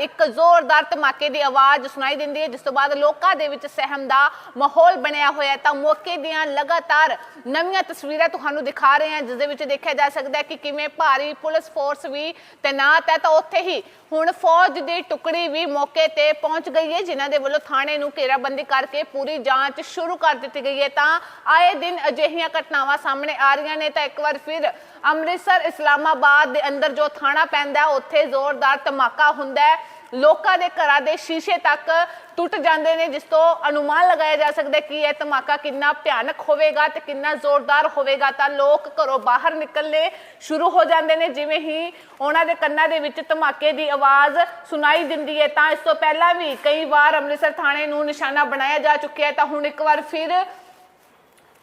ਇੱਕ ਜ਼ੋਰਦਾਰ ਧਮਾਕੇ ਦੀ ਆਵਾਜ਼ ਸੁਣਾਈ ਦਿੰਦੀ ਹੈ, ਜਿਸ ਤੋਂ ਬਾਅਦ ਲੋਕਾਂ ਦੇ ਵਿੱਚ ਸਹਿਮ ਦਾ ਮਾਹੌਲ ਬਣਿਆ ਹੋਇਆ ਤਾਂ ਮੌਕੇ ਦੀਆਂ ਲਗਾਤਾਰ ਨਵੀਆਂ ਤਸਵੀਰਾਂ ਤੁਹਾਨੂੰ ਦਿਖਾ ਰਹੇ ਹਾਂ, ਜਿਸ ਦੇ ਵਿੱਚ ਦੇਖਿਆ ਜਾ ਸਕਦਾ ਹੈ ਕਿ ਕਿਵੇਂ ਭਾਰੀ ਪੁਲਿਸ ਫੋਰਸ ਵੀ ਤੈਨਾਤ ਹੈ। ਤਾਂ ਉੱਥੇ ਹੀ ਹੁਣ ਫੌਜ ਦੀ ਟੁਕੜੀ ਵੀ ਮੌਕੇ ਤੇ ਪਹੁੰਚ ਗਈ ਹੈ, ਜਿਨ੍ਹਾਂ ਦੇ ਵੱਲੋਂ ਥਾਣੇ ਨੂੰ ਘੇਰਾਬੰਦੀ ਕਰਕੇ ਪੂਰੀ ਜਾਂਚ ਸ਼ੁਰੂ ਕਰ ਦਿੱਤੀ ਗਈ ਹੈ। ਤਾਂ ਆਏ ਦਿਨ ਅਜਿਹੀਆਂ ਘਟਨਾਵਾਂ ਸਾਹਮਣੇ ਆ ਰਹੀਆਂ ਨੇ। ਤਾਂ ਇੱਕ ਵਾਰ ਫਿਰ ਅੰਮ੍ਰਿਤਸਰ ਇਸਲਾਮਾਬਾਦ ਦੇ ਅੰਦਰ ਜੋ ਥਾਣਾ ਪੈਂਦਾ, ਉੱਥੇ ਜ਼ੋਰਦਾਰ ਧਮਾਕਾ ਹੁੰਦਾ ਹੈ। ਲੋਕਾਂ ਦੇ ਘਰਾਂ ਦੇ ਸ਼ੀਸ਼ੇ ਤੱਕ ਟੁੱਟ ਜਾਂਦੇ ਨੇ, ਜਿਸ ਤੋਂ ਅਨੁਮਾਨ ਲਗਾਇਆ ਜਾ ਸਕਦਾ ਕਿ ਇਹ ਧਮਾਕਾ ਕਿੰਨਾ ਭਿਆਨਕ ਹੋਵੇਗਾ ਤੇ ਕਿੰਨਾ ਜ਼ੋਰਦਾਰ ਹੋਵੇਗਾ। ਤਾਂ ਲੋਕ ਘਰੋਂ ਬਾਹਰ ਨਿਕਲਣੇ ਸ਼ੁਰੂ ਹੋ ਜਾਂਦੇ ਨੇ, ਜਿਵੇਂ ਹੀ ਉਹਨਾਂ ਦੇ ਕੰਨਾਂ ਦੇ ਵਿੱਚ ਧਮਾਕੇ ਦੀ ਆਵਾਜ਼ ਸੁਣਾਈ ਦਿੰਦੀ ਹੈ। ਤਾਂ ਇਸ ਤੋਂ ਪਹਿਲਾਂ ਵੀ ਕਈ ਵਾਰ ਅੰਮ੍ਰਿਤਸਰ ਥਾਣੇ ਨੂੰ ਨਿਸ਼ਾਨਾ ਬਣਾਇਆ ਜਾ ਚੁੱਕਿਆ ਹੈ। ਤਾਂ ਹੁਣ ਇੱਕ ਵਾਰ ਫਿਰ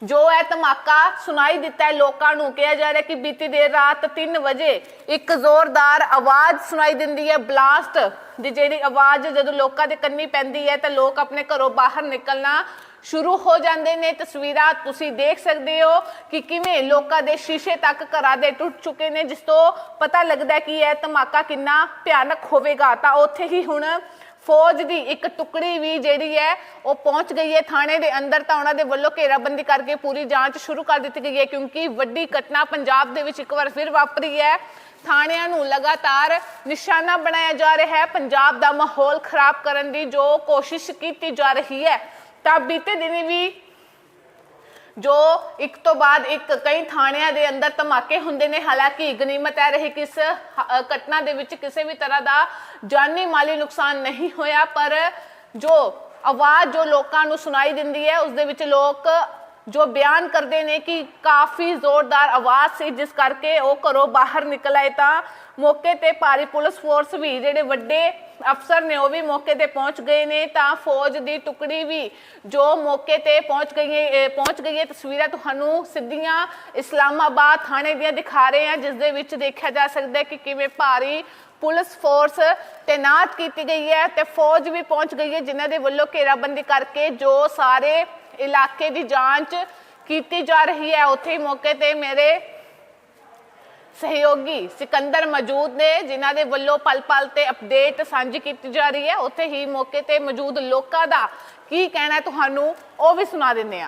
ਜੋ ਹੈ ਧਮਾਕਾ ਸੁਣਾਈ ਦਿੱਤਾ ਹੈ, ਲੋਕਾਂ ਨੂੰ ਕਿਹਾ ਜਾ ਰਿਹਾ ਕਿ ਬੀਤੀ ਦੇਰ ਰਾਤ 3 ਵਜੇ ਇੱਕ ਜ਼ੋਰਦਾਰ ਆਵਾਜ਼ ਸੁਣਾਈ ਦਿੰਦੀ ਹੈ, ਬਲਾਸਟ ਦੀ ਜਿਹੜੀ ਆਵਾਜ਼ ਜਦੋਂ ਲੋਕਾਂ ਦੇ ਕੰਨੀ ਪੈਂਦੀ ਹੈ, ਤਾਂ ਲੋਕ ਆਪਣੇ ਘਰੋਂ ਬਾਹਰ ਨਿਕਲਣਾ ਸ਼ੁਰੂ ਹੋ ਜਾਂਦੇ ਨੇ। ਤਸਵੀਰਾਂ ਤੁਸੀਂ ਦੇਖ ਸਕਦੇ ਹੋ ਕਿ ਕਿਵੇਂ ਲੋਕਾਂ ਦੇ ਸ਼ੀਸ਼ੇ ਤੱਕ ਘਰਾਂ ਦੇ ਟੁੱਟ ਚੁੱਕੇ ਨੇ, ਜਿਸ ਤੋਂ ਪਤਾ ਲੱਗਦਾ ਕਿ ਇਹ ਧਮਾਕਾ ਕਿੰਨਾ ਭਿਆਨਕ ਹੋਵੇਗਾ। ਤਾਂ ਉੱਥੇ ਹੀ ਹੁਣ ਫੌਜ ਦੀ ਇੱਕ ਟੁਕੜੀ ਵੀ ਜਿਹੜੀ ਹੈ, ਉਹ ਪਹੁੰਚ ਗਈ ਹੈ ਥਾਣੇ ਦੇ ਅੰਦਰ ਤਾਂ ਉਹਨਾਂ ਦੇ ਵੱਲੋਂ ਘੇਰਾਬੰਦੀ ਕਰਕੇ ਪੂਰੀ ਜਾਂਚ ਸ਼ੁਰੂ ਕਰ ਦਿੱਤੀ ਗਈ ਹੈ, ਕਿਉਂਕਿ ਵੱਡੀ ਘਟਨਾ ਪੰਜਾਬ ਦੇ ਵਿੱਚ ਇੱਕ ਵਾਰ ਫਿਰ ਵਾਪਰੀ ਹੈ। ਥਾਣਿਆਂ ਨੂੰ ਲਗਾਤਾਰ ਨਿਸ਼ਾਨਾ ਬਣਾਇਆ ਜਾ ਰਿਹਾ ਹੈ, ਪੰਜਾਬ ਦਾ ਮਾਹੌਲ ਖਰਾਬ ਕਰਨ ਦੀ ਜੋ ਕੋਸ਼ਿਸ਼ ਕੀਤੀ ਜਾ ਰਹੀ ਹੈ, ਤਾਂ ਬੀਤੇ ਦਿਨੀ ਵੀ ਜੋ ਇੱਕ ਤੋਂ ਬਾਅਦ ਇੱਕ ਕਈ ਥਾਣਿਆਂ ਦੇ ਅੰਦਰ ਧਮਾਕੇ ਹੁੰਦੇ ਨੇ, ਹਾਲਾਂਕਿ ਗਨੀਮਤ ਹੈ ਰਹੀ ਕਿ ਇਸ ਘਟਨਾ ਦੇ ਵਿੱਚ ਕਿਸੇ ਵੀ ਤਰ੍ਹਾਂ ਦਾ ਜਾਨੀ ਮਾਲੀ ਨੁਕਸਾਨ ਨਹੀਂ ਹੋਇਆ, ਪਰ ਜੋ ਆਵਾਜ਼ ਜੋ ਲੋਕਾਂ ਨੂੰ ਸੁਣਾਈ ਦਿੰਦੀ ਹੈ, ਉਸ ਦੇ ਵਿੱਚ ਲੋਕ ਜੋ ਬਿਆਨ ਕਰਦੇ ਨੇ ਕਿ ਕਾਫੀ ਜ਼ੋਰਦਾਰ ਆਵਾਜ਼ ਸੀ, ਜਿਸ ਕਰਕੇ ਉਹ ਘਰੋਂ ਬਾਹਰ ਨਿਕਲ ਆਏ ਤਾਂ ਮੌਕੇ ਤੇ ਭਾਰੀ ਪੁਲਿਸ ਫੋਰਸ ਵੀ ਜਿਹੜੇ ਵੱਡੇ ਅਫਸਰ ਨੇ ਉਹ ਵੀ ਮੌਕੇ ਤੇ ਪਹੁੰਚ ਗਏ ਨੇ ਤਾਂ ਫੌਜ ਦੀ ਟੁਕੜੀ ਵੀ ਜੋ ਮੌਕੇ ਤੇ ਪਹੁੰਚ ਗਈ ਹੈ ਪਹੁੰਚ ਗਈ ਹੈ। ਤਸਵੀਰਾਂ ਤੁਹਾਨੂੰ ਸਿੱਧੀਆਂ ਇਸਲਾਮਾਬਾਦ ਥਾਣੇ ਦੀਆਂ ਦਿਖਾ ਰਹੇ ਹਾਂ, ਜਿਸ ਦੇ ਵਿੱਚ ਦੇਖਿਆ ਜਾ ਸਕਦਾ ਹੈ ਕਿ ਕਿਵੇਂ ਭਾਰੀ ਪੁਲਿਸ ਫੋਰਸ ਤੈਨਾਤ ਕੀਤੀ ਗਈ ਹੈ ਤੇ ਫੌਜ ਵੀ ਪਹੁੰਚ ਗਈ ਹੈ, ਜਿਨ੍ਹਾਂ ਦੇ ਵੱਲੋਂ ਘੇਰਾਬੰਦੀ ਕਰਕੇ ਜੋ ਸਾਰੇ ਇਲਾਕੇ ਦੀ ਜਾਂਚ ਕੀਤੀ ਜਾ ਰਹੀ ਹੈ। ਉੱਥੇ ਹੀ ਮੌਕੇ ਤੇ ਮੇਰੇ ਸਹਿਯੋਗੀ ਸਿਕੰਦਰ ਮੌਜੂਦ ਨੇ, ਜਿਨ੍ਹਾਂ ਦੇ ਵੱਲੋਂ ਪਲ-ਪਲ ਤੇ ਅਪਡੇਟ ਸਾਂਝੀ ਕੀਤੀ ਜਾ ਰਹੀ ਹੈ। ਉੱਥੇ ਹੀ ਮੌਕੇ ਤੇ ਮੌਜੂਦ ਲੋਕਾਂ ਦਾ ਕੀ ਕਹਿਣਾ ਤੁਹਾਨੂੰ, ਉਹ ਵੀ ਸੁਣਾ ਦਿੰਦੇ ਆ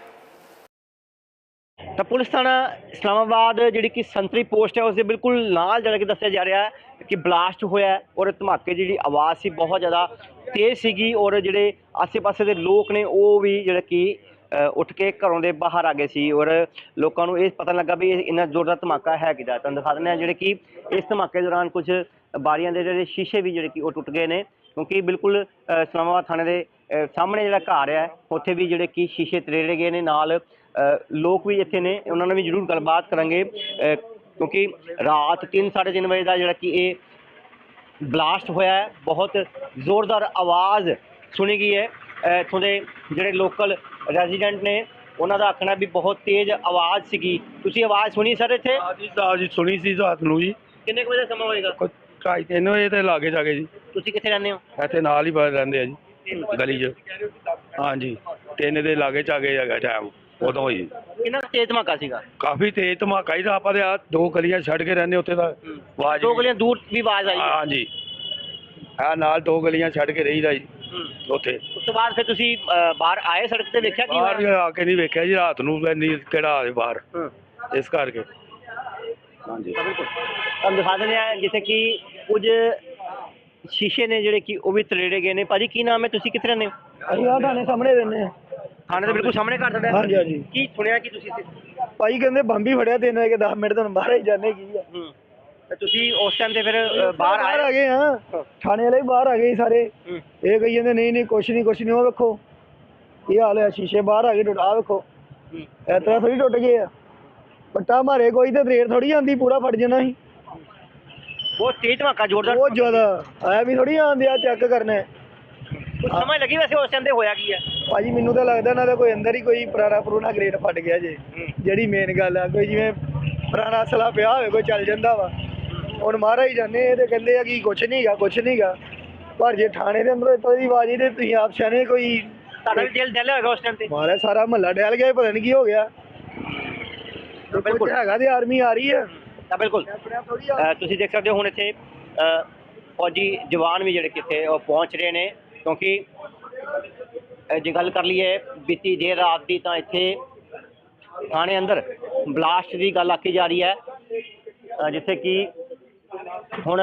ਤਾਂ ਪੁਲਿਸ ਥਾਣਾ ਇਸਲਾਮਾਬਾਦ, ਜਿਹੜੀ ਕਿ ਸੰਤਰੀ ਪੋਸਟ ਹੈ ਉਸ ਦੇ ਬਿਲਕੁਲ ਨਾਲ ਜਿਹੜਾ ਕਿ ਦੱਸਿਆ ਜਾ ਰਿਹਾ ਹੈ ਕਿ ਬਲਾਸਟ ਹੋਇਆ ਔਰ ਧਮਾਕੇ ਦੀ ਜਿਹੜੀ ਆਵਾਜ਼ ਸੀ, ਬਹੁਤ ਜ਼ਿਆਦਾ ਤੇਜ਼ ਸੀਗੀ ਔਰ ਜਿਹੜੇ ਆਸ-ਪਾਸੇ ਦੇ ਲੋਕ ਨੇ, ਉਹ ਵੀ ਜਿਹੜਾ ਕਿ ਉੱਠ ਕੇ ਘਰੋਂ ਦੇ ਬਾਹਰ ਆ ਗਏ ਸੀ ਔਰ ਲੋਕਾਂ ਨੂੰ ਇਹ ਪਤਾ ਲੱਗਾ ਵੀ ਇਹ ਇੰਨਾ ਜ਼ੋਰਦਾਰ ਧਮਾਕਾ ਹੈ ਕਿਦਾ ਤੁਹਾਨੂੰ ਦਿਖਾ ਦਿੰਦੇ ਹਾਂ ਜਿਹੜੇ ਕਿ ਇਸ ਧਮਾਕੇ ਦੌਰਾਨ ਕੁਝ ਬਾਰੀਆਂ ਦੇ ਜਿਹੜੇ ਸ਼ੀਸ਼ੇ ਵੀ ਜਿਹੜੇ ਕਿ ਉਹ ਟੁੱਟ ਗਏ ਨੇ ਕਿਉਂਕਿ ਬਿਲਕੁਲ ਇਸਲਾਮਾਬਾਦ ਥਾਣੇ ਦੇ ਸਾਹਮਣੇ ਜਿਹੜਾ ਘਰ ਹੈ ਉੱਥੇ ਵੀ ਜਿਹੜੇ ਕਿ ਸ਼ੀਸ਼ੇ ਤਰੇੜੇ ਗਏ ਨੇ ਨਾਲ ਲੋਕ ਵੀ ਇੱਥੇ ਨੇ ਉਹਨਾਂ ਨਾਲ ਵੀ ਜ਼ਰੂਰ ਗੱਲਬਾਤ ਕਰਾਂਗੇ ਕਿਉਂਕਿ ਰਾਤ 3:30 ਵਜੇ ਦਾ ਜਿਹੜਾ ਕਿ ਇਹ ਬਲਾਸਟ ਹੋਇਆ ਹੈ ਬਹੁਤ ਜ਼ੋਰਦਾਰ ਆਵਾਜ਼ ਸੁਣੀ ਗਈ ਹੈ ਅ, ਇੱਥੋਂ ਦੇ ਜਿਹੜੇ ਲੋਕਲ ਰੈਜ਼ੀਡੈਂਟ ਨੇ ਉਹਨਾਂ ਦਾ ਆਖਣਾ ਵੀ ਬਹੁਤ ਤੇਜ਼ ਆਵਾਜ਼ ਸੀਗੀ। ਤੁਸੀਂ ਆਵਾਜ਼ ਸੁਣੀ ਸਰ ਇੱਥੇ? ਜੀ ਸਾਹਿਬ ਜੀ ਸੁਣੀ ਸੀ ਰਾਤ ਨੂੰ ਜੀ। ਕਿੰਨੇ ਕੁ ਵਜੇ ਦਾ ਸਮਾਂ ਹੋਏਗਾ? ਕੋਈ ਢਾਈ ਤਿੰਨ ਵਜੇ ਤੇ ਲਾਗੇ ਜਾ ਕੇ ਜੀ। ਤੁਸੀਂ ਕਿੱਥੇ ਰਹਿੰਦੇ ਹੋ? ਇੱਥੇ ਨਾਲ ਹੀ ਬਾਹਰ ਰਹਿੰਦੇ ਆ ਜੀ ਗਲੀ 'ਚ। ਹਾਂਜੀ ਤਿੰਨ ਦੇ ਲਾਗੇ ਚ ਆ ਗਏ ਹੈਗਾ ਟਾਈਮ ਉਦੋਂ ਹੋਈ ਕਿੰਨਾ ਕੁ ਤੇਜ਼ ਧਮਾਕਾ ਸੀਗਾ? ਕਾਫੀ ਤੇਜ਼ ਧਮਾਕਾ ਹੀ ਤਾਂ ਆਪਾਂ ਦੇ ਆ ਦੋ ਗਲੀਆਂ ਛੱਡ ਕੇ ਰਹਿੰਦੇ ਉੱਥੇ ਦਾ ਆਵਾਜ਼ ਦੋ ਵੀ- ਗਲੀਆਂ ਦੂਰ ਵੀ ਆਵਾਜ਼ ਆਈ। ਹੈ। ਹਾਂਜੀ ਆ ਨਾਲ ਦੋ ਗਲੀਆਂ ਛੱਡ ਕੇ ਰਹੀਦਾ ਜੀ। ਉੱਥੇ। ਉਸ ਤੋਂ ਬਾਅਦ ਫਿਰ ਤੁਸੀਂ ਅ, ਬਾਹਰ ਆਏ ਸੜਕ ਤੇ ਵੇਖਿਆ ਕੀ ਬਾਹਰ ਹੋਇਆ? ਆ ਕੇ ਨਹੀਂ ਵੇਖਿਆ ਜੀ ਰਾਤ ਨੂੰ ਇੰਨੀ ਕਿਹੜਾ ਆਵੇ ਬਾਹਰ। ਹੂੰ। ਇਸ ਕਰਕੇ। ਹਾਂਜੀ। ਬਿਲਕੁਲ। ਤੁਹਾਨੂੰ ਦਿਖਾ ਦਿੰਦੇ ਆ ਜਿੱਥੇ ਕਿ ਕੁਝ ਸ਼ੀਸ਼ੇ ਨੇ ਜਿਹੜੇ ਕਿ ਉਹ ਵੀ ਤਰੇੜੇ ਗਏ ਨੇ। ਭਾਜੀ ਕੀ ਨਾਮ ਹੈ? ਤੁਸੀਂ ਕਿੱਥੇ ਰਹਿੰਦੇ ਹੋ? ਅਸੀਂ ਆ ਥਾਣੇ ਸਾਹਮਣੇ ਰਹਿੰਦੇ ਆ ਥਾਣੇ ਦੇ ਬਿਲਕੁਲ ਸਾਹਮਣੇ ਘਰ ਤੁਹਾਡਾ? ਹਾਂਜੀ ਹਾਂਜੀ। ਕੀ ਸੁਣਿਆ ਕਿ ਤੁਸੀਂ? ਭਾਈ ਕਹਿੰਦੇ ਬੰਬ ਫੜਿਆ ਤਿੰਨ ਵਜੇ 10 ਮਿੰਟ ਤੁਹਾਨੂੰ ਬਾਹਰ ਹੀ ਜਾਣੇ ਕੀ ਆ। ਹੂੰ। ਤੁਸੀਂ ਉਸ ਟਾਈਮ ਤੇ ਫਿਰ ਅ, ਬਾਹਰ ਆ ਗਏ ਹਾਂ। ਥਾਣੇ ਵਾਲੇ ਵੀ ਬਾਹਰ ਆ ਗਏ ਸੀ ਸਾਰੇ। ਹੂੰ। ਇਹ ਕਹੀ ਜਾਂਦੇ ਨਹੀਂ ਨਹੀਂ ਕੁਛ ਨਹੀਂ ਕੁਛ ਨਹੀਂ ਉਹ ਵੇਖੋ। ਇਹ ਹਾਲ ਹੈ ਸ਼ੀਸ਼ੇ ਬਾਹਰ ਆ ਗਏ ਟੁੱਟ ਆ ਵੇਖੋ। ਹੂੰ। ਇਸ ਤਰ੍ਹਾਂ ਥੋੜੀ ਟੁੱਟ ਗਏ ਆ। ਪੱਟਾ ਮਾਰੇ ਕੋਈ ਤੇ ਰੇਟ ਥੋੜੀ ਆਂਦੀ ਪੂਰਾ ਫੜ ਜਾਣਾ ਸੀ। ਬਹੁਤ ਤੇਜ਼ ਧਮਾਕਾ ਜ਼ੋਰਦਾਰ ਬਹੁਤ ਜ਼ਿਆਦਾ। ਆਇਆ ਵੀ ਥੋੜੀ ਆਂਦੇ ਆ ਚੈੱਕ ਕਰਨੇ ਕੁਝ ਸਮਝ ਲੱਗੀ ਵੈਸੇ ਉਸ ਟਾਈਮ ਤੇ ਹੋਇਆ ਕੀ ਹੈ ਭਾਜੀ ਮੈਨੂੰ ਤਾਂ ਲੱਗਦਾ ਨਾ ਤਾਂ ਕੋਈ ਅੰਦਰ ਹੀ ਕੋਈ ਪੁਰਾਣਾ ਪੁਰਾਣਾ ਗ੍ਰੇਡ ਫਟ ਗਿਆ ਜੇ। ਹੂੰ। ਜਿਹੜੀ ਮੇਨ ਗੱਲ ਆ ਕੋਈ ਜਿਵੇਂ ਪੁਰਾਣਾ ਅਸਲਾ ਪਿਆ ਹੋਵੇ ਕੋਈ ਚੱਲ ਜਾਂਦਾ ਵਾ। ਹੁਣ ਮਾਰਾ ਹੀ ਜਾਂਦੇ ਇਹ ਤੇ ਕਹਿੰਦੇ ਆ ਕਿ ਕੁਛ ਨਹੀਂਗਾ ਕੁਛ ਨਹੀਂਗਾ ਪਰ ਜੇ ਥਾਣੇ ਦੇ ਅੰਦਰ ਇਤੋਂ ਦੀ ਆਵਾਜ਼ ਤੇ ਤੁਸੀਂ ਆਪ ਸਿਆਣੇ ਕੋਈ ਤੁਹਾਡਾ ਵੀ ਦਿਲ ਦਿਲ ਹੋਏਗਾ ਉਸ ਟਾਈਮ ਤੇ। ਮਾਰਾ ਸਾਰਾ ਮਹੱਲਾ ਡੈਲ ਗਿਆ ਪਤਾ ਨਹੀਂ ਕੀ ਹੋ ਗਿਆ। ਬਿਲਕੁਲ। ਹੈਗਾ ਤੇ ਆਰਮੀ ਆ ਰਹੀ ਆ ਤਾਂ ਬਿਲਕੁਲ। ਅ, ਤੁਸੀਂ ਦੇਖ ਸਕਦੇ ਹੋ ਹੁਣ ਇੱਥੇ ਅ, ਫੌਜੀ ਜਵਾਨ ਵੀ ਜਿਹੜੇ ਕਿੱਥੇ ਉਹ ਪਹੁੰਚ ਰਹੇ ਨੇ ਕਿਉਂਕਿ ਅ, ਜੇ ਗੱਲ ਕਰ ਲਈਏ ਬੀਤੀ ਦੇਰ ਰਾਤ ਦੀ ਤਾਂ ਇੱਥੇ ਥਾਣੇ ਅੰਦਰ ਬਲਾਸਟ ਦੀ ਗੱਲ ਆਖੀ ਜਾ ਰਹੀ ਹੈ ਅ, ਜਿੱਥੇ ਕਿ ਹੁਣ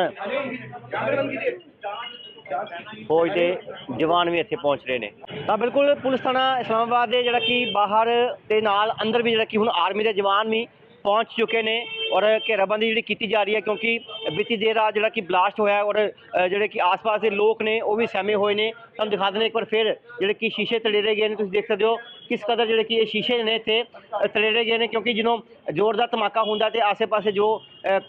ਫੌਜ ਦੇ ਜਵਾਨ ਵੀ ਇੱਥੇ ਪਹੁੰਚ ਰਹੇ ਨੇ। ਤਾਂ ਬਿਲਕੁਲ ਪੁਲਿਸ ਥਾਣਾ ਇਸਲਾਮਾਬਾਦ ਦੇ ਜਿਹੜਾ ਕਿ ਬਾਹਰ ਤੇ ਨਾਲ ਅੰਦਰ ਵੀ ਜਿਹੜਾ ਕਿ ਹੁਣ ਆਰਮੀ ਦੇ ਜਵਾਨ ਵੀ ਪਹੁੰਚ ਚੁੱਕੇ ਨੇ ਔਰ ਘੇਰਾਬੰਦੀ ਜਿਹੜੀ ਕੀਤੀ ਜਾ ਰਹੀ ਹੈ ਕਿਉਂਕਿ ਬੀਤੀ ਦੇਰ ਰਾਤ ਜਿਹੜਾ ਕਿ ਬਲਾਸਟ ਹੋਇਆ ਔਰ ਜਿਹੜੇ ਕਿ ਆਸ-ਪਾਸ ਦੇ ਲੋਕ ਨੇ ਉਹ ਵੀ ਸਹਿਮੇ ਹੋਏ ਨੇ। ਤੁਹਾਨੂੰ ਦਿਖਾ ਦਿੰਦੇ ਇੱਕ ਵਾਰ ਫਿਰ ਜਿਹੜੇ ਕਿ ਸ਼ੀਸ਼ੇ ਤੜੇਰੇ ਗਏ ਨੇ, ਤੁਸੀਂ ਦੇਖ ਸਕਦੇ ਹੋ। ਕਿਸ ਕਦਰ ਜਿਹੜੇ ਕਿ ਇਹ ਸ਼ੀਸ਼ੇ ਨੇ ਇੱਥੇ ਅ, ਗਏ ਨੇ ਕਿਉਂਕਿ ਜਦੋਂ ਜ਼ੋਰ ਦਾ ਧਮਾਕਾ ਹੁੰਦਾ ਤੇ ਆਸੇ-ਪਾਸੇ ਜੋ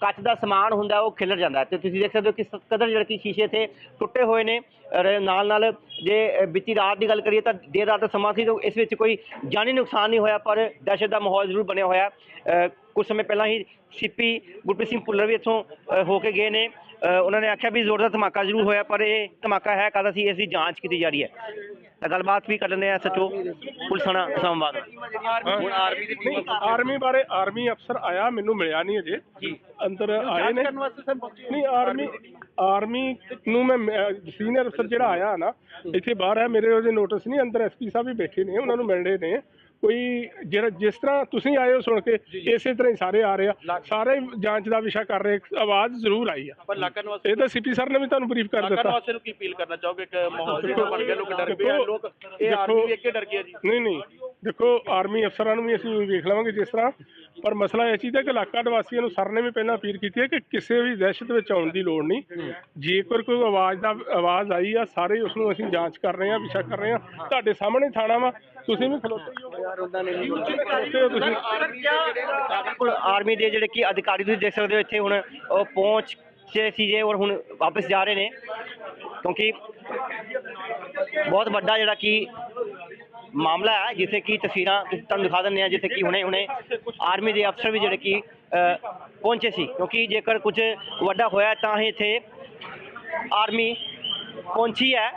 ਕੱਚ ਦਾ ਸਮਾਨ ਹੁੰਦਾ ਉਹ ਖਿਲਰ ਜਾਂਦਾ ਹੈ। ਤੇ ਤੁਸੀਂ ਦੇਖ ਸਕਦੇ ਹੋ ਕਿਸ ਕਦਰ ਜਿਹੜੇ ਕਿ ਸ਼ੀਸ਼ੇ ਇੱਥੇ ਟੁੱਟੇ ਹੋਏ ਨੇ। ਨਾਲ ਨਾਲ ਜੇ ਬੀਤੀ ਰਾਤ ਦੀ ਗੱਲ ਕਰੀਏ ਤਾਂ ਦੇਰ ਰਾਤ ਦਾ ਸਮਾਂ ਸੀ ਤਾਂ ਇਸ ਵਿੱਚ ਕੋਈ ਜਾਨੀ ਨੁਕਸਾਨ ਨਹੀਂ ਹੋਇਆ ਪਰ ਦਹਿਸ਼ਤ ਦਾ ਮਾਹੌਲ ਜ਼ਰੂਰ ਬਣਿਆ ਹੋਇਆ। ਅ, ਕੁਝ ਸਮੇਂ ਪਹਿਲਾਂ ਹੀ ਸੀਪੀ ਗੁਰਪ੍ਰੀਤ ਸਿੰਘ ਭੁੱਲਰ ਵੀ ਇੱਥੋਂ ਹੋ ਕੇ ਗਏ ਨੇ। ਉਹਨਾਂ ਨੇ ਆਖਿਆ ਵੀ ਜ਼ੋਰ ਦਾ ਧਮਾਕਾ ਜ਼ਰੂਰ ਹੋਇਆ ਪਰ ਇਹ ਧਮਾਕਾ ਹੈ ਕਾਹਦਾ ਸੀ? ਇਸ ਦੀ ਜਾਂਚ ਕੀਤੀ ਜਾ ਰਹੀ ਹੈ। ਗੱਲਬਾਤ ਵੀ ਕਰ ਲੈਂਦੇ ਆ ਸੱਚੋ ਪੁਲਿਸ ਥਾਣਾ ਇਸਲਾਮਾਬਾਦ। ਹੁਣ ਆਰਮੀ ਦੀ ਟੀਮ ਆਰਮੀ ਬਾਰੇ ਆਰਮੀ ਅਫਸਰ ਆਇਆ ਮੈਨੂੰ ਮਿਲਿਆ ਨਹੀਂ ਅਜੇ। ਜੀ। ਅੰਦਰ ਆਏ ਨੇ। ਨਹੀਂ ਆਰਮੀ ਆਰਮੀ ਨੂੰ ਮੈਂ ਸੀਨੀਅਰ ਅਫਸਰ ਜਿਹੜਾ ਆਇਆ ਨਾ ਇੱਥੇ ਬਾਹਰ ਹੈ ਮੇਰੇ ਉਹਦੇ ਨੋਟਿਸ ਨਹੀਂ ਅੰਦਰ ਐਸਪੀ ਸਾਹਿਬ ਵੀ ਬੈਠੇ ਨੇ ਉਹਨਾਂ ਨੂੰ ਮਿਲਣੇ ਨੇ। ਕੋਈ ਜਿਹੜਾ ਜਿਸ ਤਰ੍ਹਾਂ ਤੁਸੀਂ ਆਏ ਹੋ ਸੁਣ ਕੇ ਇਸੇ ਤਰ੍ਹਾਂ ਹੀ ਸਾਰੇ ਆ ਰਹੇ ਆ। ਸਾਰੇ ਜਾਂਚ ਦਾ ਵਿਸ਼ਾ ਕਰ ਰਹੇ ਆਵਾਜ਼ ਜ਼ਰੂਰ ਆਈ ਆ। ਪਰ ਇਹ ਤਾਂ ਸੀਪੀ ਸਰ ਨੇ ਵੀ ਤੁਹਾਨੂੰ ਬਰੀਫ ਕਰ ਦਿੱਤਾ। ਨਿਵਾਸੀਆਂ ਨੂੰ ਕੀ ਅਪੀਲ ਕਰਨਾ ਚਾਹੋਗੇ? ਕਿ ਮਾਹੌਲ ਜਿਹੜਾ ਬਣ ਗਿਆ ਲੋਕ ਡਰ ਪਏ ਆ ਲੋਕ ਇਹ ਦੇਖੋ- ਆਰਮੀ ਵੇਖ ਕੇ ਡਰ ਗਿਆ ਜੀ। ਨਹੀਂ ਨਹੀਂ। ਦੇਖੋ ਆਰਮੀ ਅਫਸਰਾਂ ਨੂੰ ਵੀ ਅਸੀਂ ਵੇਖ ਲਵਾਂਗੇ ਜਿਸ ਤਰ੍ਹਾਂ। ਪਰ ਮਸਲਾ ਇਹ ਚੀਜ਼ ਹੈ ਕਿ ਇਲਾਕਾ ਨਿਵਾਸੀਆਂ ਨੂੰ ਸਰ ਨੇ ਵੀ ਪਹਿਲਾਂ ਅਪੀਲ ਕੀਤੀ ਹੈ ਕਿ ਕਿਸੇ ਵੀ ਦਹਿਸ਼ਤ ਵਿੱਚ ਆਉਣ ਦੀ ਲੋੜ ਨਹੀਂ। ਜੇਕਰ ਕੋਈ ਆਵਾਜ਼ ਦਾ ਆਵਾਜ਼ ਆਈ ਆ ਸਾਰੇ ਉਸ ਨੂੰ ਅਸੀਂ ਜਾਂਚ ਕਰ ਰਹੇ ਹਾਂ ਵਿਸ਼ਾ ਕਰ ਰਹੇ ਹਾਂ। ਤੁਹਾਡੇ ਸਾਹਮਣੇ ਥਾਣਾ ਵਾ ਤੁਸੀਂ ਵੀ ਖਲੋਤੇ ਹੀ ਯਾਰ ਉਹਦਾ ਨਹੀਂ ਖਲੋਤੇ। ਹੋ ਤੁਸੀਂ? ਬਿਲਕੁਲ ਆਰਮੀ ਦੇ ਜਿਹੜੇ ਕਿ ਅਧਿਕਾਰੀ ਤੁਸੀਂ ਦੇਖ ਸਕਦੇ ਹੋ ਇੱਥੇ ਹੁਣ ਉਹ ਪਹੁੰਚ ਚੇ ਸੀ ਜੇ ਔਰ ਹੁਣ ਵਾਪਸ ਜਾ ਰਹੇ ਨੇ। ਕਿਉਂਕਿ ਬਹੁਤ ਵੱਡਾ ਜਿਹੜਾ ਕਿ ਮਾਮਲਾ ਹੈ ਜਿੱਥੇ ਕਿ ਤਸਵੀਰਾਂ ਤੁਸੀਂ ਤੁਹਾਨੂੰ ਦਿਖਾ ਦਿੰਦੇ ਆ ਜਿੱਥੇ ਕਿ ਹੁਣੇ ਹੁਣੇ ਆਰਮੀ ਦੇ ਅਫਸਰ ਵੀ ਜਿਹੜੇ ਕਿ ਪਹੁੰਚੇ ਸੀ। ਕਿਉਂਕਿ ਜੇਕਰ ਕੁਝ ਵੱਡਾ ਹੋਇਆ ਤਾਂ ਹੀ ਇੱਥੇ ਆਰਮੀ ਪਹੁੰਚੀ ਹੈ।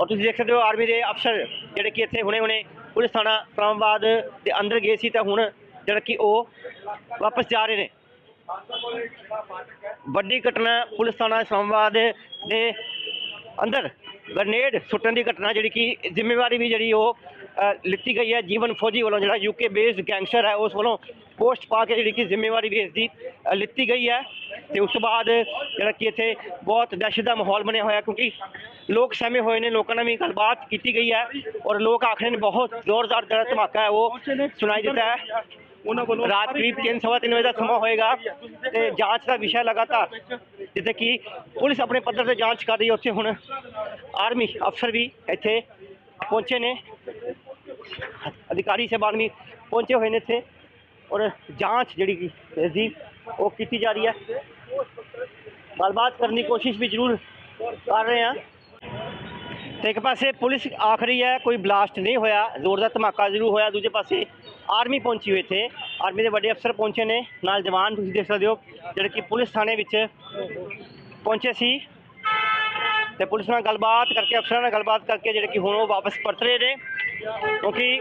ਔਰ ਤੁਸੀਂ ਦੇਖ ਸਕਦੇ ਹੋ ਆਰਮੀ ਦੇ ਅਫਸਰ ਜਿਹੜੇ ਕਿ ਇੱਥੇ ਹੁਣੇ ਹੁਣੇ ਪੁਲਿਸ ਥਾਣਾ ਇਸਲਾਮਾਬਾਦ ਦੇ ਅੰਦਰ ਗਏ ਸੀ ਤਾਂ ਹੁਣ ਜਿਹੜਾ ਕਿ ਉਹ ਵਾਪਸ ਜਾ ਰਹੇ ਨੇ। ਵੱਡੀ ਘਟਨਾ ਪੁਲਿਸ ਥਾਣਾ ਇਸਲਾਮਾਬਾਦ ਦੇ ਅੰਦਰ ਗ੍ਰਨੇਡ ਸੁੱਟਣ ਦੀ ਘਟਨਾ ਜਿਹੜੀ ਕਿ ਜ਼ਿੰਮੇਵਾਰੀ ਵੀ ਜਿਹੜੀ ਉਹ ਲਿੱਤੀ ਗਈ ਹੈ। ਜੀਵਨ ਫੌਜੀ ਵੱਲੋਂ ਜਿਹੜਾ ਯੂਕੇ ਬੇਸਡ ਗੈਂਗਸਟਰ ਹੈ, ਉਸ ਵੱਲੋਂ ਪੋਸਟ ਪਾ ਕੇ ਜਿਹੜੀ ਕਿ ਜ਼ਿੰਮੇਵਾਰੀ ਵੀ ਇਸ ਦੀ ਲਿੱਤੀ ਗਈ ਹੈ। ਤੇ ਉਸ ਤੋਂ ਬਾਅਦ ਜਿਹੜਾ ਕਿ ਇੱਥੇ ਬਹੁਤ ਦਹਿਸ਼ਤ ਦਾ ਮਾਹੌਲ ਬਣਿਆ ਹੋਇਆ ਕਿਉਂਕਿ ਲੋਕ ਸਹਿਮੇ ਹੋਏ ਨੇ ਲੋਕਾਂ ਨਾਲ ਵੀ ਗੱਲਬਾਤ ਕੀਤੀ ਗਈ ਹੈ ਔਰ ਲੋਕ ਆਖ ਰਹੇ ਨੇ ਬਹੁਤ ਜ਼ੋਰਦਾਰ ਜਿਹੜਾ ਧਮਾਕਾ ਹੈ ਉਹ ਸੁਣਾਈ ਦਿੱਤਾ ਹੈ। ਰਾਤ ਕਰੀਬ ਤਿੰਨ ਸਵਾ ਤਿੰਨ ਵਜੇ ਦਾ ਸਮਾਂ ਹੋਏਗਾ ਤੇ ਜਾਂਚ ਦਾ ਵਿਸ਼ਾ ਲਗਾਤਾਰ ਜਿੱਥੇ ਕਿ ਪੁਲਿਸ ਆਪਣੇ ਪੱਧਰ ਤੇ ਜਾਂਚ ਕਰ ਰਹੀ ਹੈ ਉੱਥੇ ਹੁਣ ਆਰਮੀ ਅਫਸਰ ਵੀ ਇੱਥੇ ਪਹੁੰਚੇ ਨੇ। ਅਧਿਕਾਰੀ ਸਹਿਬਾਨ ਵੀ ਪਹੁੰਚੇ ਹੋਏ ਨੇ ਇੱਥੇ ਔਰ ਜਾਂਚ ਜਿਹੜੀ ਕਿ ਇਸ ਦੀ ਉਹ ਕੀਤੀ ਜਾ ਰਹੀ ਹੈ। ਗੱਲਬਾਤ ਕਰਨ ਦੀ ਕੋਸ਼ਿਸ਼ ਵੀ ਜ਼ਰੂਰ ਕਰ ਰਹੇ ਹਾਂ। ਤੇ ਇੱਕ ਪਾਸੇ ਪੁਲਿਸ ਆਖ ਰਹੀ ਹੈ, ਕੋਈ ਬਲਾਸਟ ਨਹੀਂ ਹੋਇਆ, ਜ਼ੋਰਦਾਰ ਧਮਾਕਾ ਜ਼ਰੂਰ ਹੋਇਆ, ਦੂਜੇ ਪਾਸੇ ਆਰਮੀ ਪਹੁੰਚੀ ਹੋਈ ਇੱਥੇ। ਆਰਮੀ ਦੇ ਵੱਡੇ ਅਫਸਰ ਪਹੁੰਚੇ ਨੇ, ਨਾਲ ਜਵਾਨ ਤੁਸੀਂ ਦੇਖ ਸਕਦੇ ਹੋ, ਜਿਹੜੇ ਕਿ ਪੁਲਿਸ ਥਾਣੇ ਵਿੱਚ ਪਹੁੰਚੇ ਸੀ। ਤੇ ਪੁਲਿਸ ਨਾਲ ਗੱਲਬਾਤ ਕਰਕੇ, ਅਫਸਰਾਂ ਨਾਲ ਗੱਲਬਾਤ ਕਰਕੇ ਜਿਹੜੇ ਕਿ ਹੁਣ ਉਹ ਵਾਪਸ ਪਰਤ ਰਹੇ ਨੇ, ਕਿਉਂਕਿ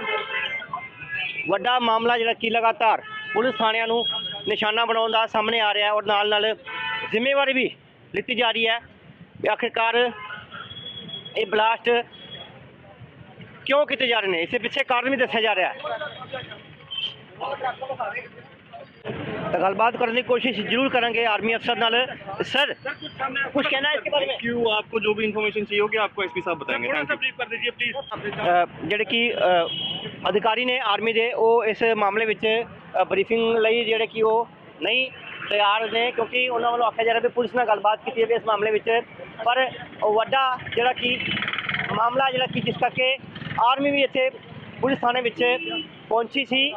ਵੱਡਾ ਮਾਮਲਾ ਜਿਹੜਾ ਕਿ ਲਗਾਤਾਰ ਪੁਲਿਸ ਥਾਣਿਆਂ ਨੂੰ ਨਿਸ਼ਾਨਾ ਬਣਾਉਣ ਦਾ ਸਾਹਮਣੇ ਆ ਰਿਹਾ ਔਰ ਨਾਲ ਨਾਲ ਜ਼ਿੰਮੇਵਾਰੀ ਵੀ ਲਿੱਤੀ ਜਾ ਰਹੀ ਹੈ। ਵੀ ਆਖਿਰਕਾਰ ਇਹ ਬਲਾਸਟ ਕਿਉਂ ਕੀਤੇ ਜਾ ਰਹੇ ਨੇ ਇਸੇ ਪਿੱਛੇ ਕਾਰਨ ਵੀ ਦੱਸਿਆ ਜਾ ਰਿਹਾ ਹੈ ਤਾਂ ਗੱਲਬਾਤ ਕਰਨ ਦੀ ਕੋਸ਼ਿਸ਼ ਜ਼ਰੂਰ ਕਰਾਂਗੇ ਆਰਮੀ ਅਫਸਰ ਨਾਲ ਸਰ ਕੁਝ ਕਹਿਣਾ ਹੈ इसके बारे में क्यों आपको जो भी इन्फॉर्मेशन चाहिए होगी आपको एसपी साहब बताएंगे थैंक यू कर दीजिए प्लीज ਅ, ਜਿਹੜੇ ਕਿ ਅ, ਅਧਿਕਾਰੀ ਨੇ ਆਰਮੀ ਦੇ ਉਹ ਇਸ ਮਾਮਲੇ ਵਿੱਚ ਬਰੀਫਿੰਗ ਲਈ ਜਿਹੜੇ ਕਿ ਉਹ ਨਹੀਂ ਤਿਆਰ ਨੇ, ਕਿਉਂਕਿ ਉਹਨਾਂ ਵੱਲੋਂ ਆਖਿਆ ਜਾ ਰਿਹਾ ਵੀ ਪੁਲਿਸ ਨਾਲ ਗੱਲਬਾਤ ਕੀਤੀ ਜਾਵੇ ਇਸ ਮਾਮਲੇ ਵਿੱਚ। ਪਰ ਉਹ ਵੱਡਾ ਜਿਹੜਾ ਕਿ ਮਾਮਲਾ ਜਿਹੜਾ ਕਿ ਜਿਸ ਕਰਕੇ ਆਰਮੀ ਵੀ ਇੱਥੇ ਪੁਲਿਸ ਥਾਣੇ ਵਿੱਚ ਪਹੁੰਚੀ ਸੀ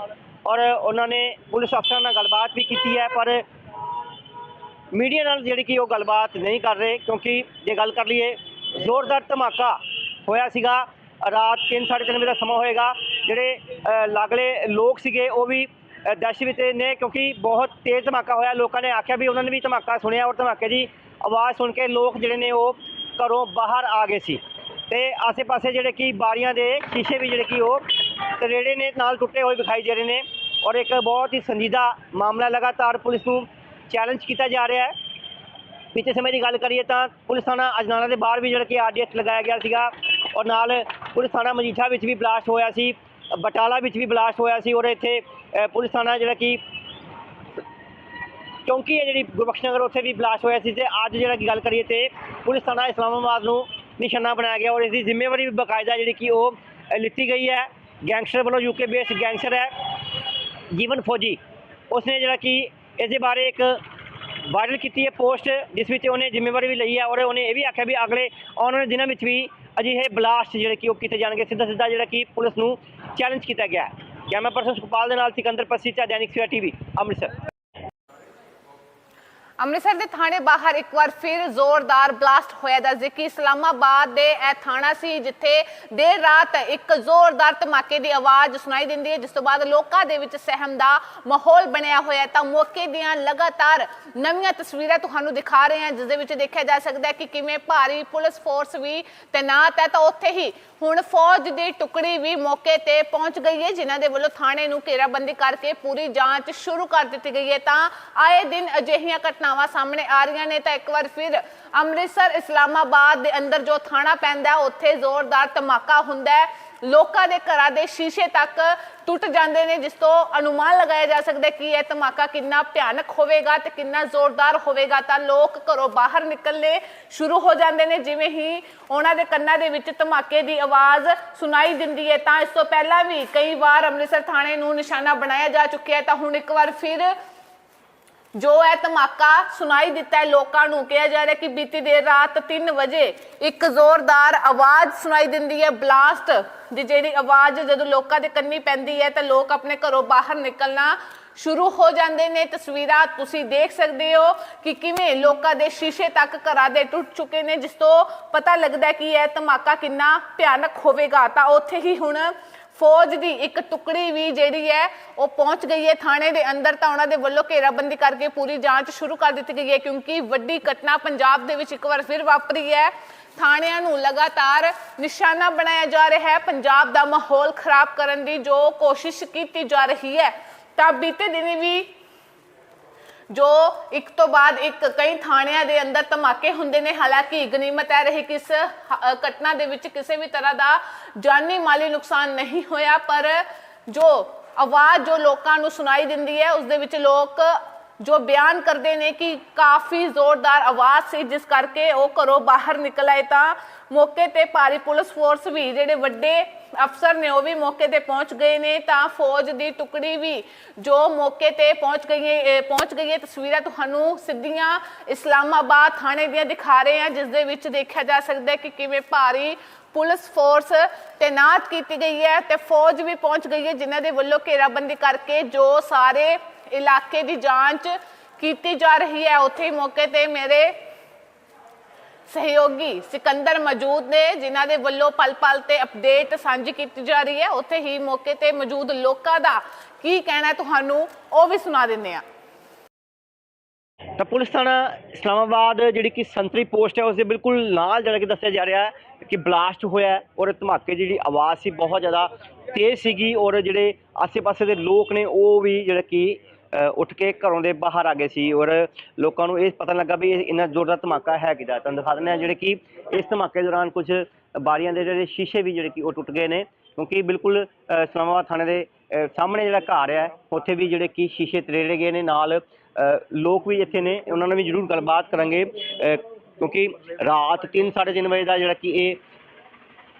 ਔਰ ਉਹਨਾਂ ਨੇ ਪੁਲਿਸ ਅਫਸਰਾਂ ਨਾਲ ਗੱਲਬਾਤ ਵੀ ਕੀਤੀ ਹੈ, ਪਰ ਮੀਡੀਆ ਨਾਲ ਜਿਹੜੀ ਕਿ ਉਹ ਗੱਲਬਾਤ ਨਹੀਂ ਕਰ ਰਹੇ, ਕਿਉਂਕਿ ਜੇ ਗੱਲ ਕਰ ਲਈਏ, ਜ਼ੋਰਦਾਰ ਧਮਾਕਾ ਹੋਇਆ ਸੀਗਾ। ਰਾਤ 3:30 ਵਜੇ ਦਾ ਸਮਾਂ ਹੋਏਗਾ। ਜਿਹੜੇ ਲਾਗਲੇ ਲੋਕ ਸੀਗੇ, ਉਹ ਵੀ ਦਹਿਸ਼ਤ ਵਿੱਚ ਨੇ ਕਿਉਂਕਿ ਬਹੁਤ ਤੇਜ਼ ਧਮਾਕਾ ਹੋਇਆ। ਲੋਕਾਂ ਨੇ ਆਖਿਆ ਵੀ ਉਹਨਾਂ ਨੇ ਵੀ ਧਮਾਕਾ ਸੁਣਿਆ ਔਰ ਧਮਾਕੇ ਦੀ ਆਵਾਜ਼ ਸੁਣ ਕੇ ਲੋਕ ਜਿਹੜੇ ਨੇ ਉਹ ਘਰੋਂ ਬਾਹਰ ਆ ਗਏ ਸੀ। ਤੇ ਆਸੇ-ਪਾਸੇ ਜਿਹੜੇ ਕਿ ਬਾਰੀਆਂ ਦੇ ਸ਼ੀਸ਼ੇ ਵੀ ਜਿਹੜੇ ਕਿ ਉਹ ਤਰੇੜੇ ਨੇ, ਨਾਲ ਟੁੱਟੇ ਹੋਏ ਵਿਖਾਈ ਦੇ ਰਹੇ ਨੇ ਔਰ ਇੱਕ ਬਹੁਤ ਹੀ ਸੰਜੀਦਾ ਮਾਮਲਾ ਲਗਾਤਾਰ ਪੁਲਿਸ ਨੂੰ ਚੈਲੰਜ ਕੀਤਾ ਜਾ ਰਿਹਾ ਹੈ। ਪਿਛਲੇ ਸਮੇਂ ਦੀ ਗੱਲ ਕਰੀਏ ਤਾਂ ਪੁਲਿਸ ਥਾਣਾ ਅਜਨਾਲਾ ਦੇ ਬਾਹਰ ਵੀ ਜਿਹੜਾ ਕਿ ਆਰਡੀਐਕਸ ਲਗਾਇਆ ਗਿਆ ਸੀਗਾ ਔਰ ਨਾਲ ਪੁਲਿਸ ਥਾਣਾ ਮਜੀਠਾ ਵਿੱਚ ਵੀ ਬਲਾਸਟ ਹੋਇਆ ਸੀ, ਬਟਾਲਾ ਵਿੱਚ ਵੀ ਬਲਾਸਟ ਹੋਇਆ ਸੀ ਔਰ ਇੱਥੇ ਪੁਲਿਸ ਥਾਣਾ ਜਿਹੜਾ ਕਿ ਚੌਂਕੀ ਹੈ ਜਿਹੜੀ ਗੁਰਬਖਸ਼ ਨਗਰ, ਉੱਥੇ ਵੀ ਬਲਾਸਟ ਹੋਇਆ ਸੀ ਤੇ ਅੱਜ ਜਿਹੜਾ ਕਿ ਗੱਲ ਕਰੀਏ ਤੇ ਪੁਲਿਸ ਥਾਣਾ ਇਸਲਾਮਾਬਾਦ ਨੂੰ ਨਿਸ਼ਾਨਾ ਬਣਾਇਆ ਗਿਆ ਔਰ ਇਸ ਦੀ ਜ਼ਿੰਮੇਵਾਰੀ ਵੀ ਬਕਾਇਦਾ ਜਿਹੜੀ ਕਿ ਉਹ ਲਿੱਤੀ ਗਈ ਹੈ। ਗੈਂਗਸਟਰ ਵੱਲੋਂ ਯੂਕੇ ਬੇਸ ਗੈਂਗਸਟਰ ਹੈ, ਜੀਵਨ ਫੌਜੀ। ਉਸਨੇ ਜਿਹੜਾ ਕਿ ਇਸ ਦੇ ਬਾਰੇ ਇੱਕ ਵਾਇਰਲ ਕੀਤੀ ਹੈ ਪੋਸਟ, ਜਿਸ ਵਿੱਚ ਉਹਨੇ ਜ਼ਿੰਮੇਵਾਰੀ ਵੀ ਲਈ ਹੈ ਔਰ ਉਹਨੇ ਇਹ ਵੀ ਆਖਿਆ ਵੀ ਅਗਲੇ ਆਉਣ ਵਾਲੇ ਦਿਨਾਂ ਵਿੱਚ ਵੀ ਅਜਿਹੇ ਬਲਾਸਟ ਜਿਹੜੇ ਕਿ ਉਹ ਕੀਤੇ ਜਾਣਗੇ ਸਿੱਧਾ ਸਿੱਧਾ ਜਿਹੜਾ ਕਿ ਪੁਲਿਸ ਨੂੰ ਚੈਲੰਜ ਕੀਤਾ ਗਿਆ ਹੈ। ਕੈਮਰਾ ਪਰਸਨ ਸੁਖਪਾਲ ਦੇ ਨਾਲ ਸਿਕੰਦਰ ਪਸੀਚਾ ਦੈਨਿਕ ਸਵੇਰਾ ਟੀਵੀ ਅੰਮ੍ਰਿਤਸਰ। ਅੰਮ੍ਰਿਤਸਰ ਦੇ ਥਾਣੇ ਬਾਹਰ ਇੱਕ ਵਾਰ ਫਿਰ ਜ਼ੋਰਦਾਰ ਬਲਾਸਟ ਹੋਇਆ ਦਾ ਜ਼ਿਕਰ। ਇਸਲਾਮਾਬਾਦ ਦੇ ਇਹ ਥਾਣਾ ਸੀ ਜਿੱਥੇ ਦੇਰ ਰਾਤ ਇੱਕ ਜ਼ੋਰਦਾਰ ਧਮਾਕੇ ਦੀ ਆਵਾਜ਼ ਸੁਣਾਈ ਦਿੰਦੀ ਹੈ, ਜਿਸ ਤੋਂ ਬਾਅਦ ਲੋਕਾਂ ਦੇ ਵਿੱਚ ਸਹਿਮ ਦਾ ਮਾਹੌਲ ਬਣਿਆ ਹੋਇਆ ਤਾਂ ਮੌਕੇ ਦੀਆਂ ਲਗਾਤਾਰ ਨਵੀਆਂ ਤਸਵੀਰਾਂ ਤੁਹਾਨੂੰ ਦਿਖਾ ਰਹੇ ਹਾਂ, ਜਿਸ ਦੇ ਵਿੱਚ ਦੇਖਿਆ ਜਾ ਸਕਦਾ ਹੈ ਕਿ ਕਿਵੇਂ ਭਾਰੀ ਪੁਲਿਸ ਫੋਰਸ ਵੀ ਤੈਨਾਤ ਹੈ। ਤਾਂ ਉੱਥੇ ਹੀ ਹੁਣ ਫੌਜ ਦੀ ਟੁਕੜੀ ਵੀ ਮੌਕੇ ਤੇ ਪਹੁੰਚ ਗਈ ਹੈ, ਜਿਨ੍ਹਾਂ ਦੇ ਵੱਲੋਂ ਥਾਣੇ ਨੂੰ ਘੇਰਾਬੰਦੀ ਕਰਕੇ ਪੂਰੀ ਜਾਂਚ ਸ਼ੁਰੂ ਕਰ ਦਿੱਤੀ ਗਈ ਹੈ। ਤਾਂ ਆਏ ਦਿਨ ਅਜਿਹੀਆਂ ਘਟਨਾ ਘਟਨਾਵਾਂ ਸਾਹਮਣੇ ਆ ਰਹੀਆਂ ਨੇ ਤਾਂ ਇੱਕ ਵਾਰ ਫਿਰ ਅੰਮ੍ਰਿਤਸਰ ਇਸਲਾਮਾਬਾਦ ਦੇ ਅੰਦਰ ਜੋ ਥਾਣਾ ਪੈਂਦਾ ਉੱਥੇ ਜ਼ੋਰਦਾਰ ਧਮਾਕਾ ਹੁੰਦਾ ਹੈ। ਲੋਕਾਂ ਦੇ ਘਰਾਂ ਦੇ ਸ਼ੀਸ਼ੇ ਤੱਕ ਟੁੱਟ ਜਾਂਦੇ ਨੇ, ਜਿਸ ਤੋਂ ਅਨੁਮਾਨ ਲਗਾਇਆ ਜਾ ਸਕਦਾ ਕਿ ਇਹ ਧਮਾਕਾ ਕਿੰਨਾ ਭਿਆਨਕ ਹੋਵੇਗਾ ਤੇ ਕਿੰਨਾ ਜ਼ੋਰਦਾਰ ਹੋਵੇਗਾ। ਤਾਂ ਲੋਕ ਘਰੋਂ ਬਾਹਰ ਨਿਕਲਣੇ ਸ਼ੁਰੂ ਹੋ ਜਾਂਦੇ ਨੇ, ਜਿਵੇਂ ਹੀ ਉਹਨਾਂ ਦੇ ਕੰਨਾਂ ਦੇ ਵਿੱਚ ਧਮਾਕੇ ਦੀ ਆਵਾਜ਼ ਸੁਣਾਈ ਦਿੰਦੀ ਹੈ। ਤਾਂ ਇਸ ਤੋਂ ਪਹਿਲਾਂ ਵੀ ਕਈ ਵਾਰ ਅੰਮ੍ਰਿਤਸਰ ਥਾਣੇ ਨੂੰ ਨਿਸ਼ਾਨਾ ਬਣਾਇਆ ਜਾ ਚੁੱਕਿਆ ਹੈ। ਤਾਂ ਹੁਣ ਇੱਕ ਵਾਰ ਫਿਰ ਜੋ ਹੈ ਧਮਾਕਾ ਸੁਣਾਈ ਦਿੱਤਾ ਹੈ ਲੋਕਾਂ ਨੂੰ, ਕਿਹਾ ਜਾ ਰਿਹਾ ਕਿ ਬੀਤੀ ਦੇਰ ਰਾਤ 3 ਵਜੇ ਇੱਕ ਜ਼ੋਰਦਾਰ ਆਵਾਜ਼ ਸੁਣਾਈ ਦਿੰਦੀ ਹੈ, ਬਲਾਸਟ ਦੀ ਜਿਹੜੀ ਆਵਾਜ਼ ਜਦੋਂ ਲੋਕਾਂ ਦੇ ਕੰਨੀ ਪੈਂਦੀ ਹੈ ਤਾਂ ਲੋਕ ਆਪਣੇ ਘਰੋਂ ਬਾਹਰ ਨਿਕਲਣਾ ਸ਼ੁਰੂ ਹੋ ਜਾਂਦੇ ਨੇ। ਤਸਵੀਰਾਂ ਤੁਸੀਂ ਦੇਖ ਸਕਦੇ ਹੋ ਕਿ ਕਿਵੇਂ ਲੋਕਾਂ ਦੇ ਸ਼ੀਸ਼ੇ ਤੱਕ ਘਰਾਂ ਦੇ ਟੁੱਟ ਚੁੱਕੇ ਨੇ, ਜਿਸ ਤੋਂ ਪਤਾ ਲੱਗਦਾ ਕਿ ਇਹ ਧਮਾਕਾ ਕਿੰਨਾ ਭਿਆਨਕ ਹੋਵੇਗਾ। ਤਾਂ ਉੱਥੇ ਹੀ ਹੁਣ ਫੌਜ ਦੀ ਇੱਕ ਟੁਕੜੀ ਵੀ ਜਿਹੜੀ ਹੈ, ਉਹ ਪਹੁੰਚ ਗਈ ਹੈ ਥਾਣੇ ਦੇ ਅੰਦਰ ਤਾਂ ਉਹਨਾਂ ਦੇ ਵੱਲੋਂ ਘੇਰਾਬੰਦੀ ਕਰਕੇ ਪੂਰੀ ਜਾਂਚ ਸ਼ੁਰੂ ਕਰ ਦਿੱਤੀ ਗਈ ਹੈ, ਕਿਉਂਕਿ ਵੱਡੀ ਘਟਨਾ ਪੰਜਾਬ ਦੇ ਵਿੱਚ ਇੱਕ ਵਾਰ ਫਿਰ ਵਾਪਰੀ ਹੈ। ਥਾਣਿਆਂ ਨੂੰ ਲਗਾਤਾਰ ਨਿਸ਼ਾਨਾ ਬਣਾਇਆ ਜਾ ਰਿਹਾ ਹੈ, ਪੰਜਾਬ ਦਾ ਮਾਹੌਲ ਖਰਾਬ ਕਰਨ ਦੀ ਜੋ ਕੋਸ਼ਿਸ਼ ਕੀਤੀ ਜਾ ਰਹੀ ਹੈ, ਤਾਂ ਬੀਤੇ ਦਿਨੀ ਵੀ ਜੋ ਇੱਕ ਤੋਂ ਬਾਅਦ ਇੱਕ ਕਈ ਥਾਣਿਆਂ ਦੇ ਅੰਦਰ ਧਮਾਕੇ ਹੁੰਦੇ ਨੇ, ਹਾਲਾਂਕਿ ਗਨੀਮਤ ਹੈ ਰਹੀ ਕਿ ਇਸ ਘਟਨਾ ਦੇ ਵਿੱਚ ਕਿਸੇ ਵੀ ਤਰ੍ਹਾਂ ਦਾ ਜਾਨੀ ਮਾਲੀ ਨੁਕਸਾਨ ਨਹੀਂ ਹੋਇਆ, ਪਰ ਜੋ ਆਵਾਜ਼ ਜੋ ਲੋਕਾਂ ਨੂੰ ਸੁਣਾਈ ਦਿੰਦੀ ਹੈ, ਉਸ ਦੇ ਵਿੱਚ ਲੋਕ ਜੋ ਬਿਆਨ ਕਰਦੇ ਨੇ ਕਿ ਕਾਫੀ ਜ਼ੋਰਦਾਰ ਆਵਾਜ਼ ਸੀ, ਜਿਸ ਕਰਕੇ ਉਹ ਘਰੋਂ ਬਾਹਰ ਨਿਕਲ ਆਏ ਤਾਂ ਮੌਕੇ ਤੇ ਭਾਰੀ ਪੁਲਿਸ ਫੋਰਸ ਵੀ ਜਿਹੜੇ ਵੱਡੇ ਅਫਸਰ ਨੇ, ਉਹ ਵੀ ਮੌਕੇ ਤੇ ਪਹੁੰਚ ਗਏ ਨੇ। ਤਾਂ ਫੌਜ ਦੀ ਟੁਕੜੀ ਵੀ ਜੋ ਮੌਕੇ ਤੇ ਪਹੁੰਚ ਗਈ ਹੈ ਪਹੁੰਚ ਗਈ ਹੈ, ਤਸਵੀਰਾਂ ਤੁਹਾਨੂੰ ਸਿੱਧੀਆਂ ਇਸਲਾਮਾਬਾਦ ਥਾਣੇ ਦੀਆਂ ਦਿਖਾ ਰਹੇ ਹਾਂ, ਜਿਸ ਦੇ ਵਿੱਚ ਦੇਖਿਆ ਜਾ ਸਕਦਾ ਹੈ ਕਿ ਕਿਵੇਂ ਭਾਰੀ ਪੁਲਿਸ ਫੋਰਸ ਤੈਨਾਤ ਕੀਤੀ ਗਈ ਹੈ ਤੇ ਫੌਜ ਵੀ ਪਹੁੰਚ ਗਈ ਹੈ, ਜਿਨ੍ਹਾਂ ਦੇ ਵੱਲੋਂ ਘੇਰਾਬੰਦੀ ਕਰਕੇ ਜੋ ਸਾਰੇ ਇਲਾਕੇ ਦੀ ਜਾਂਚ ਕੀਤੀ ਜਾ ਰਹੀ ਹੈ। ਉੱਥੇ ਹੀ ਮੌਕੇ ਤੇ ਮੇਰੇ ਸਹਿਯੋਗੀ ਸਿਕੰਦਰ ਮੌਜੂਦ ਨੇ, ਜਿਨ੍ਹਾਂ ਦੇ ਵੱਲੋਂ ਪਲ-ਪਲ ਤੇ ਅਪਡੇਟ ਸਾਂਝੀ ਕੀਤੀ ਜਾ ਰਹੀ ਹੈ। ਉੱਥੇ ਹੀ ਮੌਕੇ ਤੇ ਮੌਜੂਦ ਲੋਕਾਂ ਦਾ ਕੀ ਕਹਿਣਾ ਤੁਹਾਨੂੰ, ਉਹ ਵੀ ਸੁਣਾ ਦਿੰਦੇ ਆ ਤਾਂ ਪੁਲਿਸ ਥਾਣਾ ਇਸਲਾਮਾਬਾਦ, ਜਿਹੜੀ ਕਿ ਸੰਤਰੀ ਪੋਸਟ ਹੈ ਉਸ ਦੇ ਬਿਲਕੁਲ ਨਾਲ ਜਿਹੜਾ ਕਿ ਦੱਸਿਆ ਜਾ ਰਿਹਾ ਹੈ ਕਿ ਬਲਾਸਟ ਹੋਇਆ ਔਰ ਧਮਾਕੇ ਜਿਹੜੀ ਆਵਾਜ਼ ਸੀ, ਬਹੁਤ ਜ਼ਿਆਦਾ ਤੇਜ਼ ਸੀਗੀ ਔਰ ਜਿਹੜੇ ਆਸ-ਪਾਸੇ ਦੇ ਲੋਕ ਨੇ, ਉਹ ਵੀ ਜਿਹੜਾ ਕਿ ਉੱਠ ਕੇ ਘਰੋਂ ਦੇ ਬਾਹਰ ਆ ਗਏ ਸੀ ਔਰ ਲੋਕਾਂ ਨੂੰ ਇਹ ਪਤਾ ਲੱਗਾ ਵੀ ਇਹ ਇੰਨਾ ਜ਼ੋਰਦਾਰ ਧਮਾਕਾ ਹੈ ਕਿਦਾ ਤੁਹਾਨੂੰ ਦਿਖਾ ਦਿੰਦੇ ਹਾਂ ਜਿਹੜੇ ਕਿ ਇਸ ਧਮਾਕੇ ਦੌਰਾਨ ਕੁਝ ਬਾਰੀਆਂ ਦੇ ਜਿਹੜੇ ਸ਼ੀਸ਼ੇ ਵੀ ਜਿਹੜੇ ਕਿ ਉਹ ਟੁੱਟ ਗਏ ਨੇ ਕਿਉਂਕਿ ਬਿਲਕੁਲ ਇਸਲਾਮਾਬਾਦ ਥਾਣੇ ਦੇ ਸਾਹਮਣੇ ਜਿਹੜਾ ਘਰ ਹੈ ਉੱਥੇ ਵੀ ਜਿਹੜੇ ਕਿ ਸ਼ੀਸ਼ੇ ਤਰੇੜੇ ਗਏ ਨੇ ਨਾਲ ਲੋਕ ਵੀ ਇੱਥੇ ਨੇ ਉਹਨਾਂ ਨਾਲ ਵੀ ਜ਼ਰੂਰ ਗੱਲਬਾਤ ਕਰਾਂਗੇ ਕਿਉਂਕਿ ਰਾਤ 3 3:30 ਵਜੇ ਦਾ ਜਿਹੜਾ ਕਿ ਇਹ